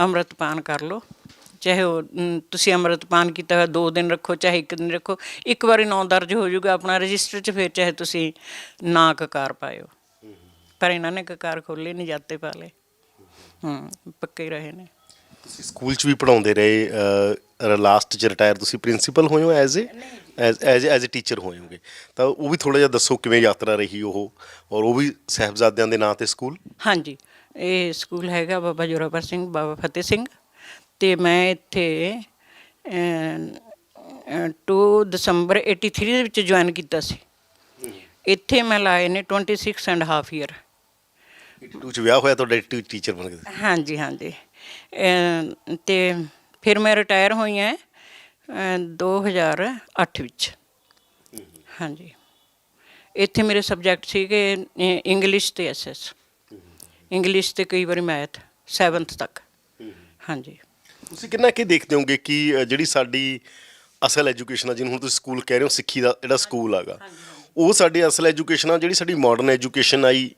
ਅੰਮ੍ਰਿਤਪਾਨ ਕਰ ਲਓ। ਚਾਹੇ ਉਹ ਤੁਸੀਂ ਅੰਮ੍ਰਿਤਪਾਨ ਕੀਤਾ ਹੋਇਆ ਦੋ ਦਿਨ ਰੱਖੋ ਚਾਹੇ ਇੱਕ ਦਿਨ ਰੱਖੋ ਇੱਕ ਵਾਰੀ ਨਾਂ ਦਰਜ ਹੋ ਜਾਊਗਾ ਆਪਣਾ ਰਜਿਸਟਰ 'ਚ ਫਿਰ ਚਾਹੇ ਤੁਸੀਂ ਨਾ ਕਕਾਰ ਪਾਇਓ। ਪਰ ਇਹਨਾਂ ਨੇ ਕਕਾਰ ਖੋਲੇ ਨਹੀਂ ਜਾਤੇ ਪਾਲੇ ਹੂੰ ਪੱਕੇ ਰਹੇ ਨੇ। ਤੁਸੀਂ ਸਕੂਲ ਚ ਵੀ ਪੜਾਉਂਦੇ ਰਹੇ ਲਾਸਟ ਚ ਰਿਟਾਇਰ ਤੁਸੀਂ ਪ੍ਰਿੰਸੀਪਲ ਹੋਏ ਹੋ as a as as a teacher ਹੋਏ ਹੋਗੇ। ਤਾਂ ਉਹ ਵੀ ਥੋੜਾ ਜਿਹਾ ਦੱਸੋ ਕਿਵੇਂ ਯਾਤਰਾ ਰਹੀ ਉਹ ਔਰ ਉਹ ਵੀ ਸਾਹਿਬਜ਼ਾਦਿਆਂ ਦੇ ਨਾਂ ਤੇ ਸਕੂਲ? ਹਾਂਜੀ ਇਹ ਸਕੂਲ ਹੈਗਾ ਬਾਬਾ ਜੋਰਾਵਰ ਸਿੰਘ ਬਾਬਾ ਫਤਿਹ ਸਿੰਘ। ਤੇ ਮੈਂ ਇੱਥੇ 2 ਦਸੰਬਰ 83 ਦੇ ਵਿੱਚ ਜੁਆਇਨ ਕੀਤਾ ਸੀ। ਇੱਥੇ ਮੈਂ ਲਾਏ ਨੇ 26 ਐਂਡ ਹਾਫ ਇਅਰ 82 ਚ ਵਿਆਹ ਹੋਇਆ ਤੁਹਾਡਾ ਟੀਚਰ ਬਣ ਗਏ। ਹਾਂਜੀ ਹਾਂਜੀ। ਤੇ ਫਿਰ ਮੈਂ ਰਿਟਾਇਰ ਹੋਈ ਅਮ 2008 ਵਿੱਚ। ਹਾਂਜੀ। ਇੱਥੇ ਮੇਰੇ ਸਬਜੈਕਟ ਸੀਗੇ ਇੰਗਲਿਸ਼ ਤੇ ਐਸਐਸ ਇੰਗਲਿਸ਼ ਤੇ ਕਈ ਵਾਰੀ ਮੈਥ 7th ਤੱਕ। ਹਾਂਜੀ। ਤੁਸੀਂ ਕਿੰਨਾ ਕੀ ਦੇਖਦੇ ਹੋਗੇ ਕਿ ਅ, ਜਿਹੜੀ ਸਾਡੀ ਅਸਲ ਐਜੂਕੇਸ਼ਨ ਆ ਜਿਹਨੂੰ ਹੁਣ ਤੁਸੀਂ ਸਕੂਲ ਕਹਿ ਰਹੇ ਹੋ ਸਿੱਖੀ ਦਾ ਜਿਹੜਾ ਸਕੂਲ ਆਗਾ ਉਹ ਸਾਡੀ ਅਸਲ ਐਜੂਕੇਸ਼ਨ ਆ ਜਿਹੜੀ ਸਾਡੀ ਮਾਡਰਨ ਐਜੂਕੇਸ਼ਨ ਆਈ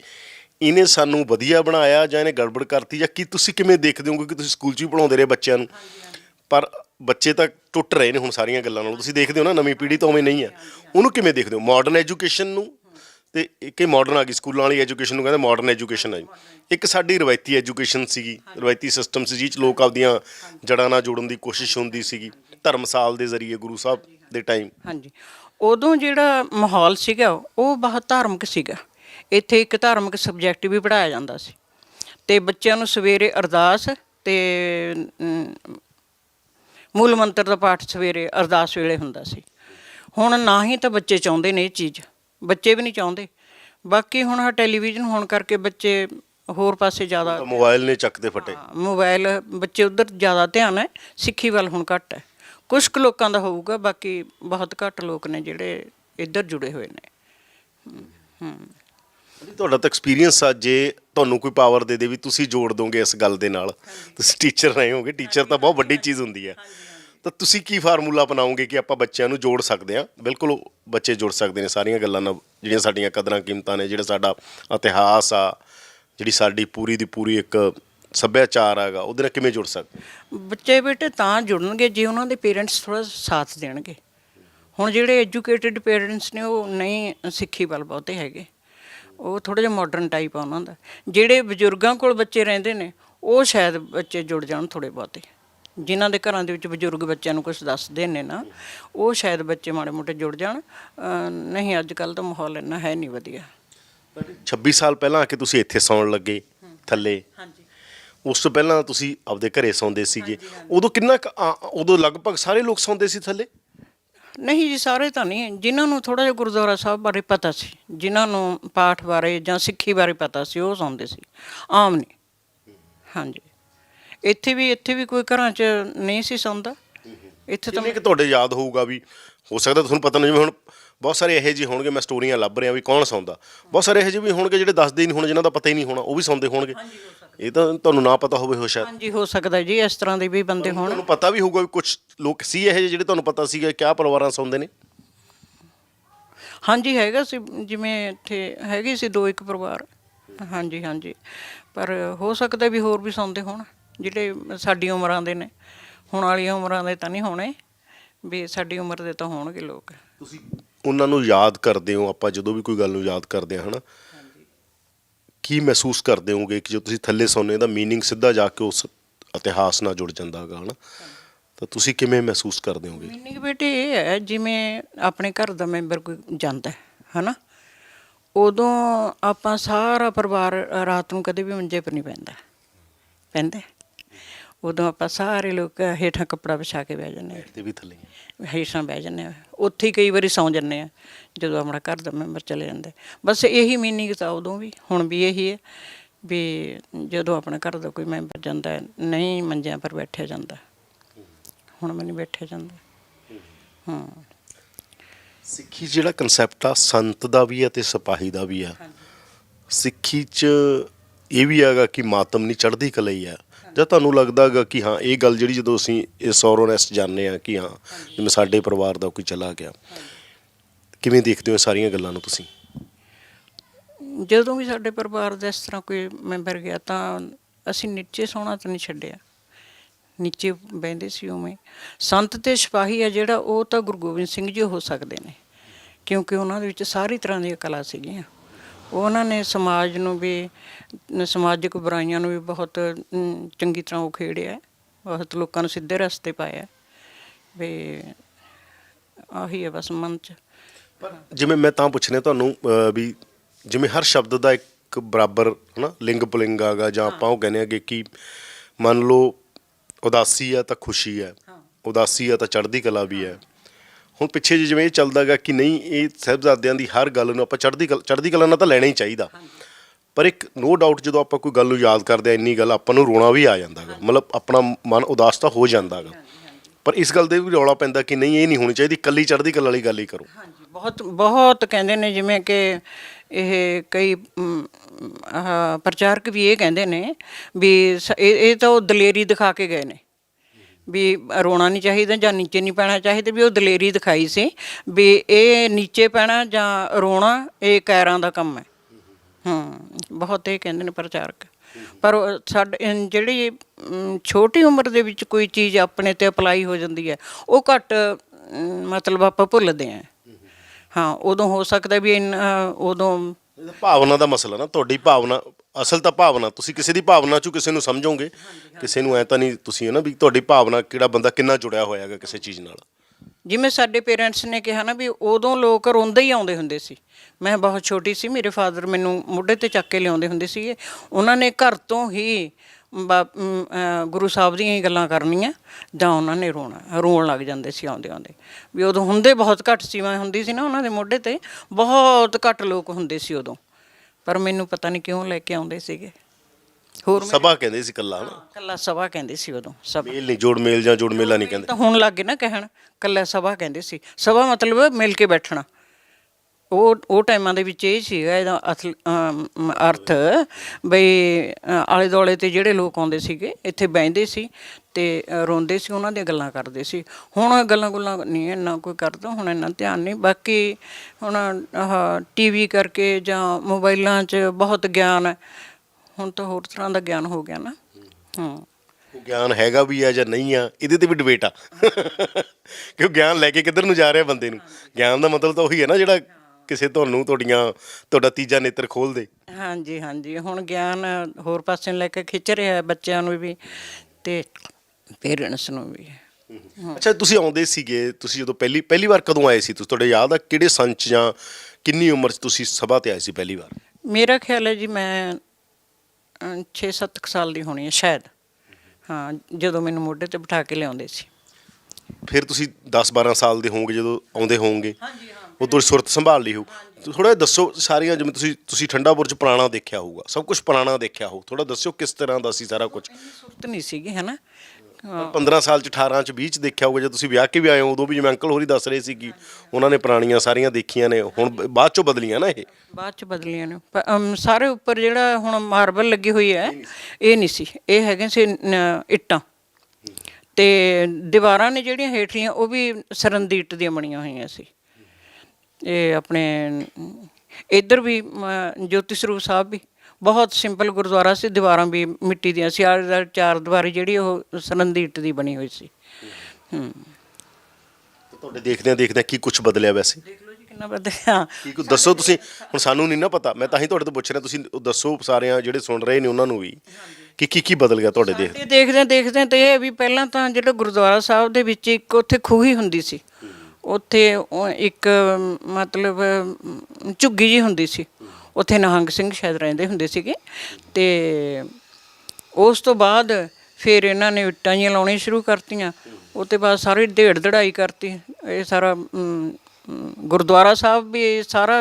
ਇਹਨੇ ਸਾਨੂੰ ਵਧੀਆ ਬਣਾਇਆ ਜਾਂ ਇਹਨੇ ਗੜਬੜ ਕਰਤੀ ਜਾਂ ਕੀ ਤੁਸੀਂ ਕਿਵੇਂ ਦੇਖਦੇ ਹੋਗੇ ਕਿ ਤੁਸੀਂ ਸਕੂਲ 'ਚ ਵੀ ਪੜਾਉਂਦੇ ਰਹੇ ਬੱਚਿਆਂ ਨੂੰ? ਪਰ ਬੱਚੇ ਤਾਂ ਟੁੱਟ ਰਹੇ ਨੇ ਹੁਣ ਸਾਰੀਆਂ ਗੱਲਾਂ ਨਾਲ ਤੁਸੀਂ ਦੇਖਦੇ ਹੋ ਨਾ ਨਵੀਂ ਪੀੜ੍ਹੀ ਤਾਂ ਉਵੇਂ ਨਹੀਂ ਹੈ। ਉਹਨੂੰ ਕਿਵੇਂ ਦੇਖਦੇ ਹੋ? ਮਾਡਰਨ ਐਜੂਕੇਸ਼ਨ ਨੂੰ ਤੇ ਇੱਕ ਇਹ ਮਾਡਰਨ ਆ ਗਈ, ਸਕੂਲਾਂ ਵਾਲੀ ਐਜੂਕੇਸ਼ਨ ਨੂੰ ਕਹਿੰਦੇ ਮਾਡਰਨ ਐਜੂਕੇਸ਼ਨ ਆ ਜੀ। ਇੱਕ ਸਾਡੀ ਰਵਾਇਤੀ ਐਜੂਕੇਸ਼ਨ ਸੀਗੀ, ਰਵਾਇਤੀ ਸਿਸਟਮ ਸੀ ਜਿਹ 'ਚ ਲੋਕ ਆਪਦੀਆਂ ਜੜਾਂ ਨਾਲ ਜੋੜਨ ਦੀ ਕੋਸ਼ਿਸ਼ ਹੁੰਦੀ ਸੀਗੀ, ਧਰਮਸਾਲ ਦੇ ਜ਼ਰੀਏ ਗੁਰੂ ਸਾਹਿਬ ਦੇ ਟਾਈਮ ਹਾਂਜੀ। ਉਦੋਂ ਜਿਹੜਾ ਮਾਹੌਲ ਸੀਗਾ, ਉਹ ਬਹੁਤ ਧਾਰਮਿਕ ਸੀਗਾ। ਇੱਥੇ ਇੱਕ ਧਾਰਮਿਕ ਸਬਜੈਕਟ ਵੀ ਪੜਾਇਆ ਜਾਂਦਾ ਸੀ। ਤੇ ਬੱਚਿਆਂ ਨੂੰ ਸਵੇਰੇ ਅਰਦਾਸ ਤੇ ਮੂਲ ਮੰਤਰ ਦਾ ਪਾਠ ਸਵੇਰੇ ਅਰਦਾਸ ਵੇਲੇ ਹੁੰਦਾ ਸੀ। ਹੁਣ ਨਾ ਹੀ ਤਾਂ ਬੱਚੇ ਚਾਹੁੰਦੇ ਨੇ ਇਹ ਚੀਜ਼। ਬੱਚੇ ਵੀ ਨਹੀਂ ਚਾਹੁੰਦੇ। ਬਾਕੀ ਹੁਣ ਆਹ ਟੈਲੀਵਿਜ਼ਨ ਹੋਣ ਕਰਕੇ ਬੱਚੇ ਹੋਰ ਪਾਸੇ ਜ਼ਿਆਦਾ ਮੋਬਾਈਲ ਨੇ ਚੱਕ ਤੇ ਫਟੇ। ਹਾਂ, ਮੋਬਾਈਲ ਬੱਚੇ ਉਧਰ ਜ਼ਿਆਦਾ ਧਿਆਨ ਹੈ ਸਿੱਖੀ ਵੱਲ ਹੁਣ ਘੱਟ ਹੈ। ਕੁਝ ਕੁ ਲੋਕਾਂ ਦਾ ਹੋਊਗਾ ਬਾਕੀ ਬਹੁਤ ਘੱਟ ਲੋਕ ਨੇ ਜਿਹੜੇ ਇੱਧਰ ਜੁੜੇ ਹੋਏ ਨੇ। ਤੁਹਾਡਾ ਤਾਂ ਐਕਸਪੀਰੀਅੰਸ ਆ ਜੇ ਤੁਹਾਨੂੰ ਕੋਈ ਪਾਵਰ ਦੇ ਦੇ ਵੀ ਤੁਸੀਂ ਜੋੜ ਦੋਗੇ ਇਸ ਗੱਲ ਦੇ ਨਾਲ। ਤੁਸੀਂ ਟੀਚਰ ਰਹੇ ਹੋਗੇ ਟੀਚਰ ਤਾਂ ਬਹੁਤ ਵੱਡੀ ਚੀਜ਼ ਹੁੰਦੀ ਹੈ। ਤਾਂ ਤੁਸੀਂ ਕੀ ਫਾਰਮੂਲਾ ਅਪਣਾਓਗੇ ਕਿ ਆਪਾਂ ਬੱਚਿਆਂ ਨੂੰ ਜੋੜ ਸਕਦੇ ਹਾਂ? ਬਿਲਕੁਲ ਉਹ ਬੱਚੇ ਜੁੜ ਸਕਦੇ ਨੇ, ਸਾਰੀਆਂ ਗੱਲਾਂ ਨਾਲ, ਜਿਹੜੀਆਂ ਸਾਡੀਆਂ ਕਦਰਾਂ ਕੀਮਤਾਂ ਨੇ, ਜਿਹੜਾ ਸਾਡਾ ਇਤਿਹਾਸ ਆ, ਜਿਹੜੀ ਸਾਡੀ ਪੂਰੀ ਦੀ ਪੂਰੀ ਇੱਕ ਸੱਭਿਆਚਾਰ ਹੈਗਾ, ਉਹਦੇ ਨਾਲ ਕਿਵੇਂ ਜੁੜ ਸਕਦੇ? ਬੱਚੇ ਬੇਟੇ ਤਾਂ ਜੁੜਨਗੇ ਜੇ ਉਹਨਾਂ ਦੇ ਪੇਰੈਂਟਸ ਥੋੜਾ ਸਾਥ ਦੇਣਗੇ। ਹੁਣ ਜਿਹੜੇ ਐਜੂਕੇਟਿਡ ਪੇਰੈਂਟਸ ਨੇ, ਉਹ ਨਹੀਂ ਸਿੱਖੀ ਵੱਲ ਬਹੁਤੇ ਹੈਗੇ। ਉਹ ਥੋੜਾ ਜਿਹਾ ਮਾਡਰਨ ਟਾਈਪ ਆ ਉਹਨਾਂ ਦਾ। ਜਿਹੜੇ ਬਜ਼ੁਰਗਾਂ ਕੋਲ ਬੱਚੇ ਰਹਿੰਦੇ ਨੇ, ਉਹ ਸ਼ਾਇਦ ਬੱਚੇ ਜੁੜ ਜਾਣ ਥੋੜੇ ਬਹੁਤੇ। ਜਿਨ੍ਹਾਂ ਦੇ ਘਰਾਂ ਦੇ ਵਿੱਚ ਬਜ਼ੁਰਗ ਬੱਚਿਆਂ ਨੂੰ ਕੁਝ ਦੱਸਦੇ ਨੇ ਨਾ ਉਹ ਸ਼ਾਇਦ ਬੱਚੇ ਮਾੜੇ ਮੋਟੇ ਜੁੜ ਜਾਣ। ਅਹ ਨਹੀਂ ਅੱਜ ਕੱਲ ਦਾ ਮਾਹੌਲ ਇੰਨਾ ਹੈ ਨਹੀਂ ਵਧੀਆ। 26 ਸਾਲ ਪਹਿਲਾਂ ਆ ਕੇ ਤੁਸੀਂ ਇੱਥੇ ਸੌਣ ਲੱਗੇ ਥੱਲੇ। ਹਾਂਜੀ। ਉਸ ਤੋਂ ਪਹਿਲਾਂ ਤੁਸੀਂ ਆਪਦੇ ਘਰੇ ਸੌਂਦੇ ਸੀਗੇ। ਉਦੋਂ ਕਿੰਨਾ ਕੁ ਆ- ਉਦੋਂ ਲਗਭਗ ਸਾਰੇ ਲੋਕ ਸੌਂਦੇ ਸੀ ਥੱਲੇ? ਨਹੀਂ ਜੀ ਸਾਰੇ ਤਾਂ ਨਹੀਂ। ਜਿਨ੍ਹਾਂ ਨੂੰ ਥੋੜਾ ਜਿਹਾ ਗੁਰਦੁਆਰਾ ਸਾਹਿਬ ਬਾਰੇ ਪਤਾ ਸੀ ਜਿਨ੍ਹਾਂ ਨੂੰ ਪਾਠ ਬਾਰੇ ਜਾਂ ਸਿੱਖੀ ਬਾਰੇ ਪਤਾ ਸੀ ਉਹ ਸੌਂਦੇ ਸੀ। ਆਮ ਨਹੀਂ। ਹਾਂਜੀ। ਇੱਥੇ ਵੀ ਇੱਥੇ ਵੀ ਕੋਈ ਘਰਾਂ 'ਚ ਨਹੀਂ ਸੀ ਸੌਂਦਾ? ਇੱਥੇ ਤਾਂ ਕਿੰਨੇ ਕਿ ਤੁਹਾਡੇ ਯਾਦ ਹੋਊਗਾ ਵੀ ਹੋ ਸਕਦਾ ਤੁਹਾਨੂੰ ਪਤਾ ਨਹੀਂ ਜਿਵੇਂ ਹੁਣ ਬਹੁਤ ਸਾਰੇ ਇਹੋ ਜਿਹੇ ਹੋਣਗੇ ਮੈਂ ਸਟੋਰੀਆਂ ਲੱਭ ਰਿਹਾ ਵੀ ਕੌਣ ਸੌਂਦਾ। ਬਹੁਤ ਸਾਰੇ ਇਹੋ ਜਿਹੇ ਵੀ ਹੋਣਗੇ ਜਿਹੜੇ ਦੱਸਦੇ ਹੀ ਨਹੀਂ ਹੋਣ ਜਿਨ੍ਹਾਂ ਦਾ ਪਤਾ ਹੀ ਨਹੀਂ ਹੋਣਾ ਉਹ ਵੀ ਸੌਂਦੇ ਹੋਣਗੇ। ਇਹ ਤਾਂ ਤੁਹਾਨੂੰ ਨਾ ਪਤਾ ਹੋਵੇ ਹੋ ਸ਼ਾਇਦ। ਹਾਂਜੀ ਹੋ ਸਕਦਾ ਜੀ ਇਸ ਤਰ੍ਹਾਂ ਦੇ ਵੀ ਬੰਦੇ ਹੋਣ। ਤੁਹਾਨੂੰ ਪਤਾ ਵੀ ਹੋਊਗਾ ਵੀ ਕੁਝ ਲੋਕ ਸੀ ਇਹੋ ਜਿਹੇ ਜਿਹੜੇ ਤੁਹਾਨੂੰ ਪਤਾ ਸੀਗਾ ਕਿਆ ਪਰਿਵਾਰਾਂ ਸੌਂਦੇ ਨੇ? ਹਾਂਜੀ ਹੈਗਾ ਸੀ ਜਿਵੇਂ ਇੱਥੇ ਹੈਗੇ ਸੀ ਦੋ ਇੱਕ ਪਰਿਵਾਰ। ਹਾਂਜੀ ਹਾਂਜੀ। ਪਰ ਹੋ ਸਕਦਾ ਵੀ ਹੋਰ ਵੀ ਸੌਂਦੇ ਹੋਣ। ਜਿਹੜੇ ਸਾਡੀ ਉਮਰਾਂ ਦੇ ਨੇ। ਹੁਣ ਵਾਲੀਆਂ ਉਮਰਾਂ ਦੇ ਤਾਂ ਨਹੀਂ ਹੋਣੇ ਵੀ ਸਾਡੀ ਉਮਰ ਦੇ ਤਾਂ ਹੋਣਗੇ ਲੋਕ। ਤੁਸੀਂ ਉਹਨਾਂ ਨੂੰ ਯਾਦ ਕਰਦੇ ਹੋ ਆਪਾਂ ਜਦੋਂ ਵੀ ਕੋਈ ਗੱਲ ਨੂੰ ਯਾਦ ਕਰਦੇ ਹਾਂ ਹਨਾ? ਕੀ ਮਹਿਸੂਸ ਕਰਦੇ ਹੋਗੇ ਕਿ ਜੋ ਤੁਸੀਂ ਥੱਲੇ ਸੌਂਦੇ ਦਾ મીਨਿੰਗ ਸਿੱਧਾ ਜਾ ਕੇ ਉਸ ਇਤਿਹਾਸ ਨਾਲ ਜੁੜ ਜਾਂਦਾ ਹੈਗਾ ਹਨਾ? ਤਾਂ ਤੁਸੀਂ ਕਿਵੇਂ ਮਹਿਸੂਸ ਕਰਦੇ ਹੋਗੇ ਮੀਨਿੰਗ ਬੇਟੇ ਇਹ ਹੈ ਜਿਵੇਂ ਆਪਣੇ ਘਰ ਦਾ ਮੈਂਬਰ ਕੋਈ ਜਾਂਦਾ ਹੈ ਹਨਾ? ਉਦੋਂ ਆਪਾਂ ਸਾਰਾ ਪਰਿਵਾਰ ਰਾਤ ਨੂੰ ਕਦੇ ਵੀ ਮੰਜੇ ਪਰ ਨਹੀਂ ਪੈਂਦਾ ਪੈਂਦਾ? ਉਦੋਂ ਆਪਾਂ ਸਾਰੇ ਲੋਕ ਹੇਠਾਂ ਕੱਪੜਾ ਵਿਛਾ ਕੇ ਬਹਿ ਜਾਂਦੇ ਤੇ ਵੀ ਥੱਲੇ ਹੇਠਾਂ ਬਹਿ ਜਾਂਦੇ ਆ ਉੱਥੇ ਹੀ ਕਈ ਵਾਰੀ ਸੌਂ ਜਾਂਦੇ ਆ ਜਦੋਂ ਆਪਣਾ ਘਰ ਦਾ ਮੈਂਬਰ ਚਲੇ ਜਾਂਦਾ ਬਸ ਇਹੀ ਮੀਨਿੰਗ ਤਾਂ ਉਦੋਂ ਵੀ ਹੁਣ ਵੀ ਇਹੀ ਹੈ ਵੀ ਜਦੋਂ ਆਪਣੇ ਘਰ ਦਾ ਕੋਈ ਮੈਂਬਰ ਜਾਂਦਾ ਨਹੀਂ ਮੰਜਿਆਂ ਪਰ ਬੈਠਿਆ ਜਾਂਦਾ। ਹੁਣ ਮੈਨੂੰ ਬੈਠਿਆ ਜਾਂਦਾ। ਹਾਂ। ਸਿੱਖੀ ਜਿਹੜਾ ਕਨਸੈਪਟ ਆ ਸੰਤ ਦਾ ਵੀ ਆ ਤੇ ਸਿਪਾਹੀ ਦਾ ਵੀ ਆ ਸਿੱਖੀ 'ਚ ਇਹ ਵੀ ਹੈਗਾ ਕਿ ਮਾਤਮ ਨਹੀਂ ਚੜ੍ਹਦੀ ਕਲਾ ਹੀ ਆ ਜਾਂ ਤੁਹਾਨੂੰ ਲੱਗਦਾ ਹੈਗਾ ਕਿ ਹਾਂ ਇਹ ਗੱਲ ਜਿਹੜੀ ਜਦੋਂ ਅਸੀਂ ਇਸ ਔਰੋਨੈਸਟ ਜਾਣਦੇ ਆ ਕਿ ਹਾਂ ਜਿਵੇਂ ਸਾਡੇ ਪਰਿਵਾਰ ਦਾ ਕੋਈ ਚਲਾ ਗਿਆ। ਕਿਵੇਂ ਦੇਖਦੇ ਹੋ ਇਹ ਸਾਰੀਆਂ ਗੱਲਾਂ ਨੂੰ ਤੁਸੀਂ? ਜਦੋਂ ਵੀ ਸਾਡੇ ਪਰਿਵਾਰ ਦਾ ਇਸ ਤਰ੍ਹਾਂ ਕੋਈ ਮੈਂਬਰ ਗਿਆ ਤਾਂ ਅਸੀਂ ਨੀਚੇ ਸੌਣਾ ਤਾਂ ਨਹੀਂ ਛੱਡਿਆ। ਨੀਚੇ ਬਹਿੰਦੇ ਸੀ ਉਵੇਂ। ਸੰਤ ਤੇ ਸਿਪਾਹੀ ਆ ਜਿਹੜਾ ਉਹ ਤਾਂ ਗੁਰੂ ਗੋਬਿੰਦ ਸਿੰਘ ਜੀ ਹੋ ਸਕਦੇ ਨੇ। ਕਿਉਂਕਿ ਉਹਨਾਂ ਦੇ ਵਿੱਚ ਸਾਰੀ ਤਰ੍ਹਾਂ ਦੀਆਂ ਕਲਾ ਸੀਗੀਆਂ। ਉਹਨਾਂ ਨੇ ਸਮਾਜ ਨੂੰ ਵੀ ਸਮਾਜਿਕ ਬੁਰਾਈਆਂ ਨੂੰ ਵੀ ਬਹੁਤ ਚੰਗੀ ਤਰ੍ਹਾਂ ਉਖੇੜਿਆ ਬਹੁਤ ਲੋਕਾਂ ਨੂੰ ਸਿੱਧੇ ਰਸਤੇ ਪਾਇਆ ਵੀ ਆਹੀ ਹੈ ਬਸ ਮਨ ਚ। ਜਿਵੇਂ ਮੈਂ ਤਾਂ ਪੁੱਛਣਾ ਤੁਹਾਨੂੰ ਵੀ ਜਿਵੇਂ ਹਰ ਸ਼ਬਦ ਦਾ ਇੱਕ ਬਰਾਬਰ ਹਨਾ ਲਿੰਗ ਪੁਲਿੰਗ ਆਗਾ ਜਾਂ ਆਪਾਂ ਉਹ ਕਹਿੰਦੇ ਆਗੇ ਕਿ ਮੰਨ ਲਓ ਉਦਾਸੀ ਆ ਤਾਂ ਖੁਸ਼ੀ ਹੈ। ਉਦਾਸੀ ਆ ਤਾਂ ਚੜ੍ਹਦੀ ਕਲਾ ਵੀ ਹੈ। ਹੁਣ ਪਿੱਛੇ ਜੇ ਜਿਵੇਂ ਇਹ ਚੱਲਦਾਗਾ ਕਿ ਨਹੀਂ ਇਹ ਸਾਹਿਬਜ਼ਾਦਿਆਂ ਦੀ ਹਰ ਗੱਲ ਨੂੰ ਆਪਾਂ ਚੜ੍ਹਦੀ ਕਲ- ਚੜ੍ਹਦੀ ਕਲਾ ਨਾਲ ਤਾਂ ਲੈਣਾ ਹੀ ਚਾਹੀਦਾ। ਪਰ ਇੱਕ ਨੋ ਡਾਊਟ ਜਦੋਂ ਆਪਾਂ ਕੋਈ ਗੱਲ ਨੂੰ ਯਾਦ ਕਰਦੇ ਆ ਇੰਨੀ ਗੱਲ ਆਪਾਂ ਨੂੰ ਰੋਣਾ ਵੀ ਆ ਜਾਂਦਾਗਾ। ਮਤਲਬ ਆਪਣਾ ਮਨ ਉਦਾਸ ਤਾਂ ਹੋ ਜਾਂਦਾਗਾ। ਪਰ ਇਸ ਗੱਲ ਦੇ ਵੀ ਰੌਲਾ ਪੈਂਦਾ ਕਿ ਨਹੀਂ ਇਹ ਨਹੀਂ ਹੋਣੀ ਚਾਹੀਦੀ ਕੱਲੀ ਚੜ੍ਹਦੀ ਕਲਾ ਵਾਲੀ ਗੱਲ ਹੀ ਕਰੋ। ਹਾਂਜੀ ਬਹੁਤ ਬਹੁਤ ਕਹਿੰਦੇ ਨੇ ਜਿਵੇਂ ਕਿ ਇਹ ਕਈ ਅਮ, ਆਹ ਪ੍ਰਚਾਰਕ ਵੀ ਇਹ ਕਹਿੰਦੇ ਨੇ ਵੀ ਸ- ਇਹ ਇਹ ਤਾਂ ਉਹ ਦਲੇਰੀ ਦਿਖਾ ਕੇ ਗਏ ਨੇ। ਵੀ ਰੋਣਾ ਨਹੀਂ ਚਾਹੀਦਾ ਜਾਂ ਨੀਚੇ ਨਹੀਂ ਪੈਣਾ ਚਾਹੀਦਾ, ਵੀ ਉਹ ਦਲੇਰੀ ਦਿਖਾਈ ਸੀ ਵੀ ਇਹ ਨੀਚੇ ਪੈਣਾ ਜਾਂ ਰੋਣਾ, ਇਹ ਕੈਰਾਂ ਦਾ ਕੰਮ ਹੈ। ਹੂੰ, ਬਹੁਤ ਇਹ ਕਹਿੰਦੇ ਨੇ ਪ੍ਰਚਾਰਕ। ਪਰ ਸਾਡੇ ਜਿਹੜੀ ਛੋਟੀ ਉਮਰ ਦੇ ਵਿੱਚ ਕੋਈ ਚੀਜ਼ ਆਪਣੇ ਤੇ ਅਪਲਾਈ ਹੋ ਜਾਂਦੀ ਹੈ, ਉਹ ਘੱਟ ਮਤਲਬ ਆਪਾਂ ਭੁੱਲਦੇ ਹਾਂ। ਹਾਂ, ਉਦੋਂ ਹੋ ਸਕਦਾ ਵੀ ਇੰਨਾ- ਉਦੋਂ ਭਾਵਨਾ ਦਾ ਮਸਲਾ ਨਾ, ਤੁਹਾਡੀ ਭਾਵਨਾ ਅਸਲ ਤਾਂ ਭਾਵਨਾ ਤੁਸੀਂ ਕਿਸੇ ਦੀ ਭਾਵਨਾ ਚੋਂ ਕਿਸੇ ਨੂੰ ਸਮਝੋਗੇ? ਕਿਸੇ ਨੂੰ ਐ ਤਾਂ ਨਹੀਂ ਤੁਸੀਂ ਹੈ ਨਾ ਵੀ ਤੁਹਾਡੀ ਭਾਵਨਾ ਕਿਹੜਾ ਬੰਦਾ ਕਿੰਨਾ ਜੁੜਿਆ ਹੋਇਆ ਹੈਗਾ ਕਿਸੇ ਚੀਜ਼ ਨਾਲ? ਜਿਵੇਂ ਸਾਡੇ ਪੇਰੈਂਟਸ ਨੇ ਕਿਹਾ ਨਾ ਵੀ ਉਦੋਂ ਲੋਕ ਰੋਂਦੇ ਹੀ ਆਉਂਦੇ ਹੁੰਦੇ ਸੀ। ਮੈਂ ਬਹੁਤ ਛੋਟੀ ਸੀ ਮੇਰੇ ਫਾਦਰ ਮੈਨੂੰ ਮੋਢੇ ਤੇ ਚੱਕ ਕੇ ਲਿਆਉਂਦੇ ਹੁੰਦੇ ਸੀਗੇ। ਉਹਨਾਂ ਨੇ ਘਰ ਤੋਂ ਹੀ ਬਾ- ਅਮ, ਅਹ, ਗੁਰੂ ਸਾਹਿਬ ਦੀਆਂ ਹੀ ਗੱਲਾਂ ਕਰਨੀਆਂ ਜਾਂ ਉਹਨਾਂ ਨੇ ਰੋਣਾ ਰੋਣ ਲੱਗ ਜਾਂਦੇ ਸੀ ਆਉਂਦੇ ਆਉਂਦੇ। ਵੀ ਉਦੋਂ ਹੁੰਦੇ ਬਹੁਤ ਘੱਟ ਸੀ ਮੈਂ ਹੁੰਦੀ ਸੀ ਨਾ ਉਹਨਾਂ ਦੇ ਮੋਢੇ ਤੇ ਬਹੁਤ ਘੱਟ ਲੋਕ ਹੁੰਦੇ ਸੀ ਉਦੋਂ। ਪਰ ਮੈਨੂੰ ਪਤਾ ਨਹੀਂ ਕਿਉਂ ਲੈ ਕੇ ਆਉਂਦੇ ਸੀਗੇ। ਹੋਰ ਸਭਾ ਕਹਿੰਦੇ ਸੀ ਕੱਲਾ ਹਨਾ? ਕੱਲਾ ਸਭਾ ਕਹਿੰਦੇ ਸੀ ਉਦੋਂ ਸਭ। ਮੇਲ ਨਹੀਂ ਜੋੜ ਮੇਲ ਜਾਂ ਜੋੜ ਮੇਲਾ ਨਹੀਂ ਕਹਿੰਦੇ। ਤਾਂ ਹੁਣ ਲੱਗੇ ਨਾ ਕਹਿਣ ਕੱਲਾ ਸਭਾ ਕਹਿੰਦੇ ਸੀ। ਸਭਾ ਮਤਲਬ ਮਿਲ ਕੇ ਬੈਠਣਾ। ਉਹ ਉਹ ਟਾਈਮਾਂ ਦੇ ਵਿੱਚ ਇਹ ਸੀਗਾ ਇਹਦਾ ਅਸਲ ਅਮ, ਅਰਥ ਬਈ ਅ, ਆਲੇ ਦੁਆਲੇ ਤੇ ਜਿਹੜੇ ਲੋਕ ਆਉਂਦੇ ਸੀਗੇ ਇੱਥੇ ਬੈਠਦੇ ਸੀ ਤੇ ਅ, ਰੋਂਦੇ ਸੀ ਉਹਨਾਂ ਦੀਆਂ ਗੱਲਾਂ ਕਰਦੇ ਸੀ। ਹੁਣ ਗੱਲਾਂ ਗੁੱਲਾਂ ਨਹੀਂ ਇੰਨਾ ਕੋਈ ਕਰਦਾ ਹੁਣ ਇੰਨਾ ਧਿਆਨ ਨਹੀਂ। ਬਾਕੀ ਹੁਣ ਆਹ ਟੀਵੀ ਕਰਕੇ ਜਾਂ ਮੋਬਾਈਲਾਂ 'ਚ ਬਹੁਤ ਗਿਆਨ ਹੈ ਹੁਣ ਤਾਂ ਹੋਰ ਤਰ੍ਹਾਂ ਦਾ ਗਿਆਨ ਹੋ ਗਿਆ ਨਾ। ਹਾਂ। ਉਹ ਗਿਆਨ ਹੈਗਾ ਵੀ ਆ ਜਾਂ ਨਹੀਂ ਆ ਇਹਦੇ ਤੇ ਵੀ ਡਿਬੇਟ ਆ। ਕਿ ਉਹ ਗਿਆਨ ਲੈ ਕੇ ਕਿੱਧਰ ਨੂੰ ਜਾ ਰਿਹਾ ਬੰਦੇ ਨੂੰ? ਗਿਆਨ ਦਾ ਮਤਲਬ ਤਾਂ ਉਹੀ ਹੈ ਨਾ ਜਿਹੜਾ ਕਿਸੇ ਤੁਹਾਨੂੰ ਤੁਹਾਡੀਆਂ ਤੁਹਾਡਾ ਤੀਜਾ ਨੇਤਰ ਖੋਲ ਦੇ। ਹਾਂਜੀ ਹਾਂਜੀ। ਹੁਣ ਗਿਆਨ ਹੋਰ ਪਾਸੇ ਨੂੰ ਲੈ ਕੇ ਖਿੱਚ ਰਿਹਾ ਹੈ ਬੱਚਿਆਂ ਨੂੰ ਵੀ ਤੇ ਪੇਰੈਂਟਸ ਨੂੰ ਵੀ। ਅੱਛਾ ਤੁਸੀਂ ਆਉਂਦੇ ਸੀਗੇ ਤੁਸੀਂ ਜਦੋਂ ਪਹਿਲੀ ਪਹਿਲੀ ਵਾਰ ਕਦੋਂ ਆਏ ਸੀ? ਤੁਸੀਂ ਤੁਹਾਡੇ ਯਾਦ ਆ ਕਿਹੜੇ ਸੰਨ 'ਚ ਜਾਂ ਕਿੰਨੀ ਉਮਰ 'ਚ ਤੁਸੀਂ ਸਭਾ ਤੇ ਆਏ ਸੀ ਪਹਿਲੀ ਵਾਰ? ਮੇਰਾ ਖਿਆਲ ਹੈ ਜੀ ਮੈਂ 6-7 ਸਾਲ ਦੀ ਹੋਣੀ ਹੈ ਸ਼ਾਇਦ। ਹਾਂ ਜਦੋਂ ਮੈਨੂੰ ਮੋਢੇ ਤੇ ਬਿਠਾ ਕੇ ਲਿਆਉਂਦੇ ਸੀ। ਫਿਰ ਤੁਸੀਂ 10-12 ਸਾਲ ਦੇ ਹੋਵੋਗੇ ਜਦੋਂ ਆਉਂਦੇ ਹੋਵੋਗੇ? ਉਦੋਂ ਸੁਰਤ ਸੰਭਾਲ ਲਈ ਹੋ ਥੋੜਾ ਦੱਸੋ ਸਾਰੀਆਂ ਜਿਵੇਂ ਤੁਸੀਂ ਤੁਸੀਂ ਠੰਡਾ ਬੁਰਜ ਪੁਰਾਣਾ ਦੇਖਿਆ ਹੋਊਗਾ। ਸਭ ਕੁਝ ਪੁਰਾਣਾ ਦੇਖਿਆ ਹੋ ਥੋੜਾ ਦੱਸਿਓ ਕਿਸ ਤਰ੍ਹਾਂ ਦਾ ਸੀ ਸਾਰਾ ਕੁਝ ਸੁਰਤ ਨਹੀਂ ਸੀਗੀ ਹੈਨਾ 15 ਸਾਲ ਚ 18 ਚ 20 ਚ ਦੇਖਿਆ ਹੋਊਗਾ। ਜੇ ਤੁਸੀਂ ਵਿਆਹ ਕੇ ਵੀ ਆਏ ਹੋ ਉਦੋਂ ਵੀ ਜਿਵੇਂ ਅੰਕਲ ਹੋਰੀ ਦੱਸ ਰਹੇ ਸੀ ਕਿ ਉਹਨਾਂ ਨੇ ਪੁਰਾਣੀਆਂ ਸਾਰੀਆਂ ਦੇਖੀਆਂ ਨੇ। ਹੁਣ ਬਾਅਦ ਚੋਂ ਬਦਲੀਆਂ ਨਾ ਇਹ। ਬਾਅਦ ਚ ਬਦਲੀਆਂ ਨੇ। ਪ- ਅਮ, ਸਾਰੇ ਉੱਪਰ ਜਿਹੜਾ ਹੁਣ ਮਾਰਬਲ ਲੱਗੀ ਹੋਈ ਹੈ ਇਹ ਨਹੀਂ ਸੀ। ਇਹ ਹੈਗੇ ਸੀ ਨ- ਇੱਟਾਂ। ਤੇ ਦੀਵਾਰਾਂ ਨੇ ਜਿਹੜੀਆਂ ਹੇਠਲੀਆਂ ਉਹ ਵੀ ਸਰੰਦੀ ਇੱਟ ਦੀਆਂ ਬਣੀਆਂ ਹੋਈਆਂ ਸੀ। ਇਹ ਆਪਣੇ ਇੱਧਰ ਵੀ ਜੋਤੀ ਸਰੂਪ ਸਾਹਿਬ ਵੀ ਬਹੁਤ ਸਿੰਪਲ ਗੁਰਦੁਆਰਾ ਸੀ ਦੀਵਾਰਾਂ ਵੀ ਮਿੱਟੀ ਦੀਆਂ ਸੀ ਦੁਆਲੇ ਚਾਰ ਦੀਵਾਰੀ ਜਿਹੜੀ ਉਹ ਸਰੰਦੀ ਇੱਟ ਦੀ ਬਣੀ ਹੋਈ ਸੀ। ਹੂੰ। ਤੁਹਾਡੇ ਦੇਖਦਿਆਂ ਦੇਖਦਿਆਂ ਕੀ ਕੁਝ ਬਦਲਿਆ ਵੈਸੇ? ਦੇਖ ਲਓ ਜੀ ਕਿੰਨਾ ਬਦਲਿਆ। ਕੀ ਕੁਝ ਦੱਸੋ ਤੁਸੀਂ? ਹੁਣ ਸਾਨੂੰ ਨਹੀਂ ਨਾ ਪਤਾ ਮੈਂ ਤਾਂ ਹੀ ਤੁਹਾਡੇ ਤੋਂ ਪੁੱਛ ਰਿਹਾ ਤੁਸੀਂ ਦੱਸੋ ਸਾਰਿਆਂ ਜਿਹੜੇ ਸੁਣ ਰਹੇ ਨੇ ਉਹਨਾਂ ਨੂੰ ਵੀ ਕਿ ਕੀ ਕੀ ਬਦਲ ਗਿਆ ਤੁਹਾਡੇ ਦੇਖ ਇਹ ਦੇਖਦੇ ਦੇਖਦੇ ਤੇ ਇਹ ਵੀ ਪਹਿਲਾਂ ਤਾਂ ਜਿਹੜਾ ਗੁਰਦੁਆਰਾ ਸਾਹਿਬ ਦੇ ਵਿੱਚ ਇੱਕ ਉੱਥੇ ਖੂਹੀ ਹੁੰਦੀ ਸੀ। ਉੱਥੇ ਉਹ ਇੱਕ ਮਤਲਬ ਝੁੱਗੀ ਜੀ ਹੁੰਦੀ ਸੀ। ਉੱਥੇ ਨਿਹੰਗ ਸਿੰਘ ਸ਼ਾਇਦ ਰਹਿੰਦੇ ਹੁੰਦੇ ਸੀਗੇ। ਤੇ ਉਸ ਤੋਂ ਬਾਅਦ ਫਿਰ ਇਹਨਾਂ ਨੇ ਇੱਟਾਂ ਜਿਹੀਆਂ ਲਾਉਣੀਆਂ ਸ਼ੁਰੂ ਕਰਤੀਆਂ। ਉਹ ਤੋਂ ਬਾਅਦ ਸਾਰੀ ਢੇੜ ਦੜਾਈ ਕਰਤੀ। ਇਹ ਸਾਰਾ ਗੁਰਦੁਆਰਾ ਸਾਹਿਬ ਵੀ ਇਹ ਸਾਰਾ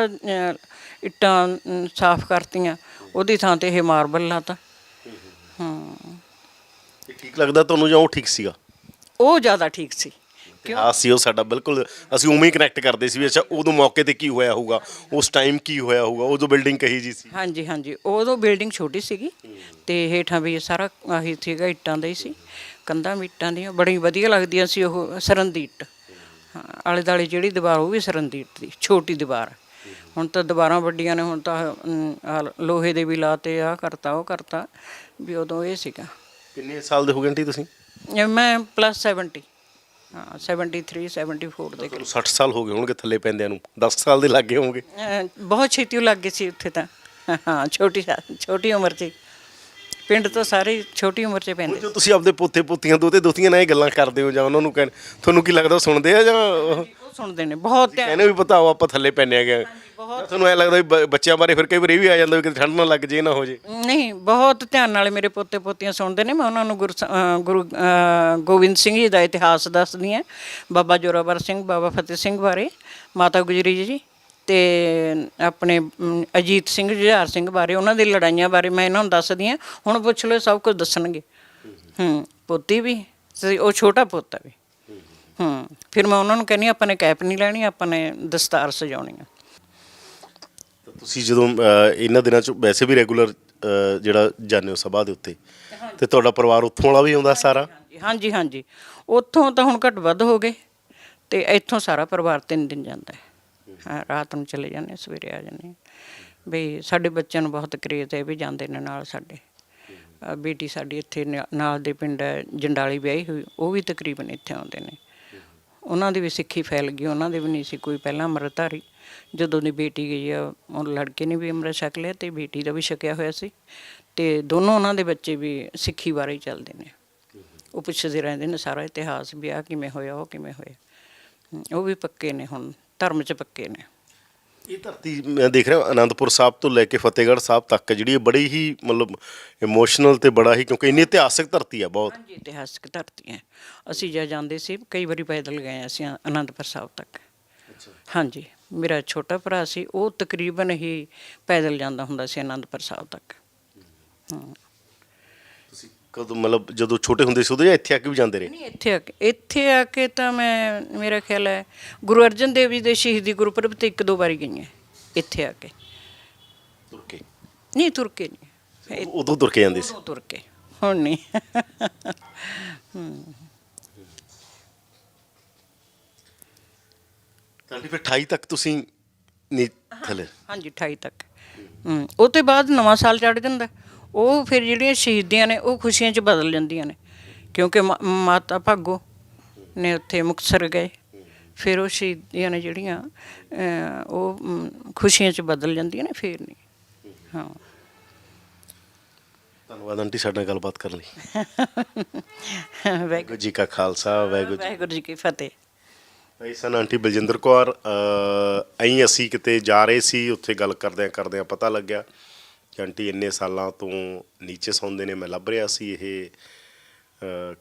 ਇੱਟਾਂ ਸਾਫ਼ ਕਰਤੀਆਂ। ਉਹਦੀ ਥਾਂ ਤੇ ਇਹ ਮਾਰਬਲ ਲਾਤਾ। ਹਾਂ ਠੀਕ ਲੱਗਦਾ ਤੁਹਾਨੂੰ ਜਾਂ ਉਹ ਠੀਕ ਸੀਗਾ? ਉਹ ਜ਼ਿਆਦਾ ਠੀਕ ਸੀ। ਇਤਿਹਾਸ ਸੀ ਉਹ ਸਾਡਾ ਬਿਲਕੁਲ ਅਸੀਂ ਉਵੇਂ ਹੀ ਕਨੈਕਟ ਕਰਦੇ ਸੀ ਵੀ ਅੱਛਾ ਉਦੋਂ ਮੌਕੇ ਤੇ ਕੀ ਹੋਇਆ ਹੋਊਗਾ ਉਸ ਟਾਈਮ ਕੀ ਹੋਇਆ ਹੋਊਗਾ ਉਦੋਂ ਬਿਲਡਿੰਗ ਕਹੀ ਜੀ ਸੀ। ਹਾਂਜੀ ਹਾਂਜੀ ਉਦੋਂ ਬਿਲਡਿੰਗ ਛੋਟੀ ਸੀਗੀ ਤੇ ਹੇਠਾਂ ਵੀ ਸਾਰਾ ਆਹੀ ਸੀਗਾ ਇੱਟਾਂ ਦਾ ਹੀ ਸੀ ਕੰਧਾਂ ਵੀ ਇੱਟਾਂ ਦੀਆਂ ਬੜੀ ਵਧੀਆ ਲੱਗਦੀਆਂ ਸੀ ਉਹ ਸਰਨ ਦੀ ਇੱਟ। ਹਾਂ ਆਲੇ ਦਾਲੇ ਜਿਹੜੀ ਦੀਵਾਰ ਉਹ ਵੀ ਸਰਨ ਦੀ ਇੱਟ ਦੀ ਛੋਟੀ ਦੀਵਾਰ। ਹੁਣ ਤਾਂ ਦੀਵਾਰਾਂ ਵੱਡੀਆਂ ਨੇ ਹੁਣ ਤਾਂ ਅਮ, ਆਹ ਲੋਹੇ ਦੇ ਵੀ ਲਾਤੇ ਆ ਕਰਤਾ ਉਹ ਕਰਤਾ ਵੀ ਉਦੋਂ ਇਹ ਸੀਗਾ। ਕਿੰਨੇ ਸਾਲ ਦੇ ਹੋ ਗਏ ਆਂਟੀ ਤੁਸੀਂ? ਇਹ ਮੈਂ ਪਲੱਸ 70 ਹਾਂ 73 74 ਦੇ ਤੁਹਾਨੂੰ 60 ਸਾਲ ਹੋ ਗਏ ਹੋਣਗੇ ਥੱਲੇ ਪੈਂਦਿਆਂ ਨੂੰ। 10 ਸਾਲ ਦੇ ਲੱਗੇ ਹੋਣਗੇ। ਅਹ ਬਹੁਤ ਛੇਤੀ ਉਹ ਲੱਗ ਗਏ ਸੀ ਉੱਥੇ ਤਾਂ। ਹਾਂ ਛੋਟੀ ਸਾ- ਛੋਟੀ ਉਮਰ 'ਚ ਹੀ। ਪਿੰਡ ਤੋਂ ਸਾਰੇ ਹੀ ਛੋਟੀ ਉਮਰ 'ਚ ਪੈਂਦੇ ਜੋ ਤੁਸੀਂ ਆਪਦੇ ਪੋਤੇ ਪੋਤੀਆਂ ਦੋਤੇ ਦੋਤੀਆਂ ਨਾਲ ਇਹ ਗੱਲਾਂ ਕਰਦੇ ਹੋ ਜਾਂ ਉਹਨਾਂ ਨੂੰ ਕਹਿੰ ਤੁਹਾਨੂੰ ਕੀ ਲੱਗਦਾ ਉਹ ਸੁਣਦੇ ਆ ਜਾਂ ਉਹ ਉਹ ਸੁਣਦੇ ਨੇ ਬਹੁਤ ਧਿਆਨ ਕਹਿੰਦੇ ਵੀ ਪਤਾ ਉਹ ਆਪਾਂ ਥੱਲੇ ਪੈਨੇ ਆ। ਗਏ ਤੁਹਾਨੂੰ ਐ ਲੱਗਦਾ ਵੀ ਬੱਚਿਆਂ ਬਾਰੇ ਫਿਰ ਕਈ ਵਾਰ ਇਹ ਵੀ ਆ ਜਾਂਦਾ ਵੀ ਕਿਤੇ ਠੰਡ ਨਾ ਲੱਗ ਜੇ ਨਾ ਹੋ ਜੇ। ਨਹੀਂ ਬਹੁਤ ਧਿਆਨ ਨਾਲ ਮੇਰੇ ਪੋਤੇ ਪੋਤੀਆਂ ਸੁਣਦੇ ਨੇ ਮੈਂ ਉਹਨਾਂ ਨੂੰ ਗੁਰੂ ਸ- ਅਹ ਗੁਰੂ ਅਹ ਗੋਬਿੰਦ ਸਿੰਘ ਜੀ ਦਾ ਇਤਿਹਾਸ ਦੱਸਦੀ ਹਾਂ ਬਾਬਾ ਜੋਰਾਵਰ ਸਿੰਘ ਬਾਬਾ ਫਤਿਹ ਸਿੰਘ ਬਾਰੇ ਮਾਤਾ ਗੁਜਰੀ ਜੀ ਤੇ ਆਪਣੇ ਅਮ, ਅਜੀਤ ਸਿੰਘ ਜੁਝਾਰ ਸਿੰਘ ਬਾਰੇ ਉਹਨਾਂ ਦੀ ਲੜਾਈਆਂ ਬਾਰੇ ਮੈਂ ਇਹਨਾਂ ਨੂੰ ਦੱਸਦੀ ਹਾਂ ਹੁਣ ਪੁੱਛ ਲਓ ਸਭ ਕੁਝ ਦੱਸਣਗੇ। ਹੂੰ ਪੋਤੀ ਵੀ ਤੇ ਉਹ ਛੋਟਾ ਪੋਤਾ ਵੀ। ਹੂੰ ਫਿਰ ਮੈਂ ਉਹਨਾਂ ਨੂੰ ਕਹਿੰਦੀ ਆਪਾਂ ਨੇ ਕੈਪ ਨਹੀਂ ਲੈਣੀ ਆਪਾਂ ਨੇ ਦਸਤਾਰ ਸਜਾਉਣੀ ਆ। ਤੁਸੀਂ ਜਦੋਂ ਅਹ, ਇਹਨਾਂ ਦਿਨਾਂ ਚ ਵੈਸੇ ਵੀ ਰੈਗੂਲਰ ਜਿਹੜਾ ਜਾਂਦੇ ਹੋ ਸਭਾ ਦੇ ਉੱਤੇ ਤੇ ਤੁਹਾਡਾ ਪਰਿਵਾਰ ਉੱਥੋਂ ਵਾਲਾ ਵੀ ਆਉਂਦਾ ਸਾਰਾ? ਹਾਂਜੀ ਹਾਂਜੀ ਹਾਂਜੀ। ਉੱਥੋਂ ਤਾਂ ਹੁਣ ਘੱਟ ਵੱਧ ਹੋ ਗਏ ਤੇ ਇੱਥੋਂ ਸਾਰਾ ਪਰਿਵਾਰ ਤਿੰਨ ਦਿਨ ਜਾਂਦਾ ਹੈ। ਹਾਂ ਰਾਤ ਨੂੰ ਚਲੇ ਜਾਂਦੇ ਹਾਂ, ਸਵੇਰੇ ਆ ਜਾਂਦੇ ਹਾਂ। ਵੀ ਸਾਡੇ ਬੱਚਿਆਂ ਨੂੰ ਬਹੁਤ ਕਰੇਜ਼ ਹੈ ਵੀ ਜਾਂਦੇ ਨੇ ਨਾਲ ਸਾਡੇ। ਅਹ ਬੇਟੀ ਸਾਡੀ ਇੱਥੇ ਨਾ- ਨਾਲ ਦੇ ਪਿੰਡ ਹੈ, ਜੰਡਾਲੀ ਵਿਆਹੀ ਹੋਈ ਉਹ ਵੀ ਤਕਰੀਬਨ ਇੱਥੇ ਆਉਂਦੇ ਨੇ। ਉਹਨਾਂ ਦੀ ਵੀ ਸਿੱਖੀ ਫੈਲ ਗਈ ਉਹਨਾਂ ਦੇ ਵੀ ਨਹੀਂ ਸੀ ਕੋਈ ਪਹਿਲਾਂ ਅੰਮ੍ਰਿਤਧਾਰੀ। ਜਦੋਂ ਦੀ ਬੇਟੀ ਗਈ ਆ ਉਹ ਲੜਕੇ ਨੇ ਵੀ ਅੰਮ੍ਰਿਤ ਛਕ ਲਿਆ ਤੇ ਬੇਟੀ ਦਾ ਵੀ ਛਕਿਆ ਹੋਇਆ ਸੀ। ਤੇ ਦੋਨੋਂ ਉਹਨਾਂ ਦੇ ਬੱਚੇ ਵੀ ਸਿੱਖੀ ਬਾਰੇ ਹੀ ਚੱਲਦੇ ਨੇ। ਉਹ ਪੁੱਛਦੇ ਰਹਿੰਦੇ ਨੇ ਸਾਰਾ ਇਤਿਹਾਸ ਵੀ ਆ ਕਿਵੇਂ ਹੋਇਆ ਉਹ ਕਿਵੇਂ ਹੋਇਆ। ਉਹ ਵੀ ਪੱਕੇ ਨੇ ਹੁਣ ਧਰਮ 'ਚ ਪੱਕੇ ਨੇ। ਇਹ ਧਰਤੀ ਮੈਂ ਦੇਖ ਰਿਹਾ ਆਨੰਦਪੁਰ ਸਾਹਿਬ ਤੋਂ ਲੈ ਕੇ ਫਤਿਹਗੜ੍ਹ ਸਾਹਿਬ ਤੱਕ ਜਿਹੜੀ ਬੜੀ ਹੀ ਮਤਲਬ ਇਮੋਸ਼ਨਲ ਤੇ ਬੜਾ ਹੀ ਕਿਉਂਕਿ ਇੰਨੀ ਇਤਿਹਾਸਕ ਧਰਤੀ ਆ ਬਹੁਤ। ਹਾਂਜੀ ਇਤਿਹਾਸਕ ਧਰਤੀ ਹੈ। ਅਸੀਂ ਜਾ ਜਾਂਦੇ ਸੀ ਕਈ ਵਾਰੀ ਪੈਦਲ ਗਏ ਅਸੀਂ ਆਨੰਦਪੁਰ ਸਾਹਿਬ ਤੱਕ। ਹਾਂਜੀ। ਮੇਰਾ ਛੋਟਾ ਭਰਾ ਸੀ ਉਹ ਤਕਰੀਬਨ ਹੀ ਪੈਦਲ ਜਾਂਦਾ ਹੁੰਦਾ ਸੀ ਆਨੰਦਪੁਰ ਸਾਹਿਬ ਤੱਕ। ਤੁਸੀਂ ਕਦੋਂ ਮਤਲਬ ਜਦੋਂ ਛੋਟੇ ਹੁੰਦੇ ਸੀ ਉਦੋਂ ਜਾਂ ਇੱਥੇ ਆ ਕੇ ਵੀ ਜਾਂਦੇ ਰਹੇ? ਨਹੀਂ ਇੱਥੇ ਆ ਕੇ ਇੱਥੇ ਆ ਕੇ ਤਾਂ ਮੈਂ ਮੇਰਾ ਖਿਆਲ ਹੈ ਗੁਰੂ ਅਰਜਨ ਦੇਵ ਜੀ ਦੇ ਸ਼ਹੀਦੀ ਗੁਰਪੁਰਬ ਤੇ ਇੱਕ ਦੋ ਵਾਰੀ ਗਈ ਹਾਂ ਇੱਥੇ ਆ ਕੇ। ਤੁਰ ਕੇ? ਨਹੀਂ ਤੁਰ ਕੇ ਨਹੀਂ। ਉਦੋਂ ਤੁਰ ਕੇ ਜਾਂਦੇ ਸੀ? ਉਦੋਂ ਤੁਰ ਕੇ ਹੁਣ ਨਹੀਂ। ਤਾਂ ਫਿਰ 28 ਤੱਕ ਤੁਸੀਂ ਨਹੀਂ ਥੱਲੇ। ਹਾਂਜੀ 28 ਤੱਕ। ਹੂੰ ਉਹ ਤੋਂ ਬਾਅਦ ਨਵਾਂ ਸਾਲ ਚੜ ਜਾਂਦਾ। ਉਹ ਫਿਰ ਜਿਹੜੀਆਂ ਸ਼ਹੀਦੀਆਂ ਨੇ ਉਹ ਖੁਸ਼ੀਆਂ 'ਚ ਬਦਲ ਜਾਂਦੀਆਂ ਨੇ। ਕਿਉਂਕਿ ਮਾਤਾ ਭਾਗੋ ਨੇ ਉੱਥੇ ਮੁਕਤਸਰ ਗਏ। ਫਿਰ ਉਹ ਸ਼ਹੀਦੀਆਂ ਨੇ ਜਿਹੜੀਆਂ ਉਹ ਖੁਸ਼ੀਆਂ 'ਚ ਬਦਲ ਜਾਂਦੀਆਂ ਨੇ ਫਿਰ ਨਹੀਂ। ਹਾਂ। ਧੰਨਵਾਦ ਆਂਟੀ ਸਾਡੇ ਨਾਲ ਗੱਲਬਾਤ ਕਰਨ ਲਈ। ਵਾਹਿਗੁਰੂ ਜੀ ਕਾ ਖਾਲਸਾ ਵਾਹਿਗੁਰੂ ਜੀ ਕੀ ਫਤਿਹ। ਭਾਈ ਸਨ ਆਂਟੀ ਬਲਜਿੰਦਰ ਕੌਰ ਅ, ਅਸੀਂ ਕਿਤੇ ਜਾ ਰਹੇ ਸੀ ਉੱਥੇ ਗੱਲ ਕਰਦਿਆਂ ਕਰਦਿਆਂ ਪਤਾ ਲੱਗਿਆ ਕਿ ਆਂਟੀ ਇੰਨੇ ਸਾਲਾਂ ਤੋਂ ਨੀਚੇ ਸੌਂਦੇ ਨੇ ਮੈਂ ਲੱਭ ਰਿਹਾ ਸੀ ਇਹ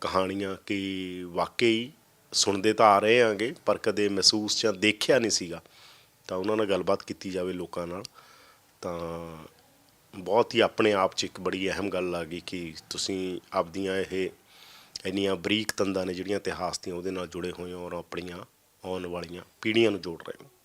ਕਹਾਣੀਆਂ ਕਿ ਵਾਕਈ ਸੁਣਦੇ ਤਾਂ ਆ ਰਹੇ ਆਂਗੇ ਪਰ ਕਦੇ ਮਹਿਸੂਸ ਜਾਂ ਦੇਖਿਆ ਨਹੀਂ ਸੀਗਾ। ਤਾਂ ਉਹਨਾਂ ਨਾਲ ਗੱਲਬਾਤ ਕੀਤੀ ਜਾਵੇ ਲੋਕਾਂ ਨਾਲ ਤਾਂ ਬਹੁਤ ਹੀ ਆਪਣੇ ਆਪ 'ਚ ਇੱਕ ਬੜੀ ਅਹਿਮ ਗੱਲ ਆ ਗਈ ਕਿ ਤੁਸੀਂ ਆਪਦੀਆਂ ਇਹ ਇੰਨੀਆਂ ਬਰੀਕ ਤੰਦਾਂ ਨੇ ਜਿਹੜੀਆਂ ਇਤਿਹਾਸ ਦੀਆਂ ਉਹਦੇ ਨਾਲ ਜੁੜੇ ਹੋਏ ਹੋ ਔਰ ਆਪਣੀਆਂ ਆਉਣ ਵਾਲੀਆਂ ਪੀੜ੍ਹੀਆਂ ਨੂੰ ਜੋੜ ਰਹੇ ਨੇ।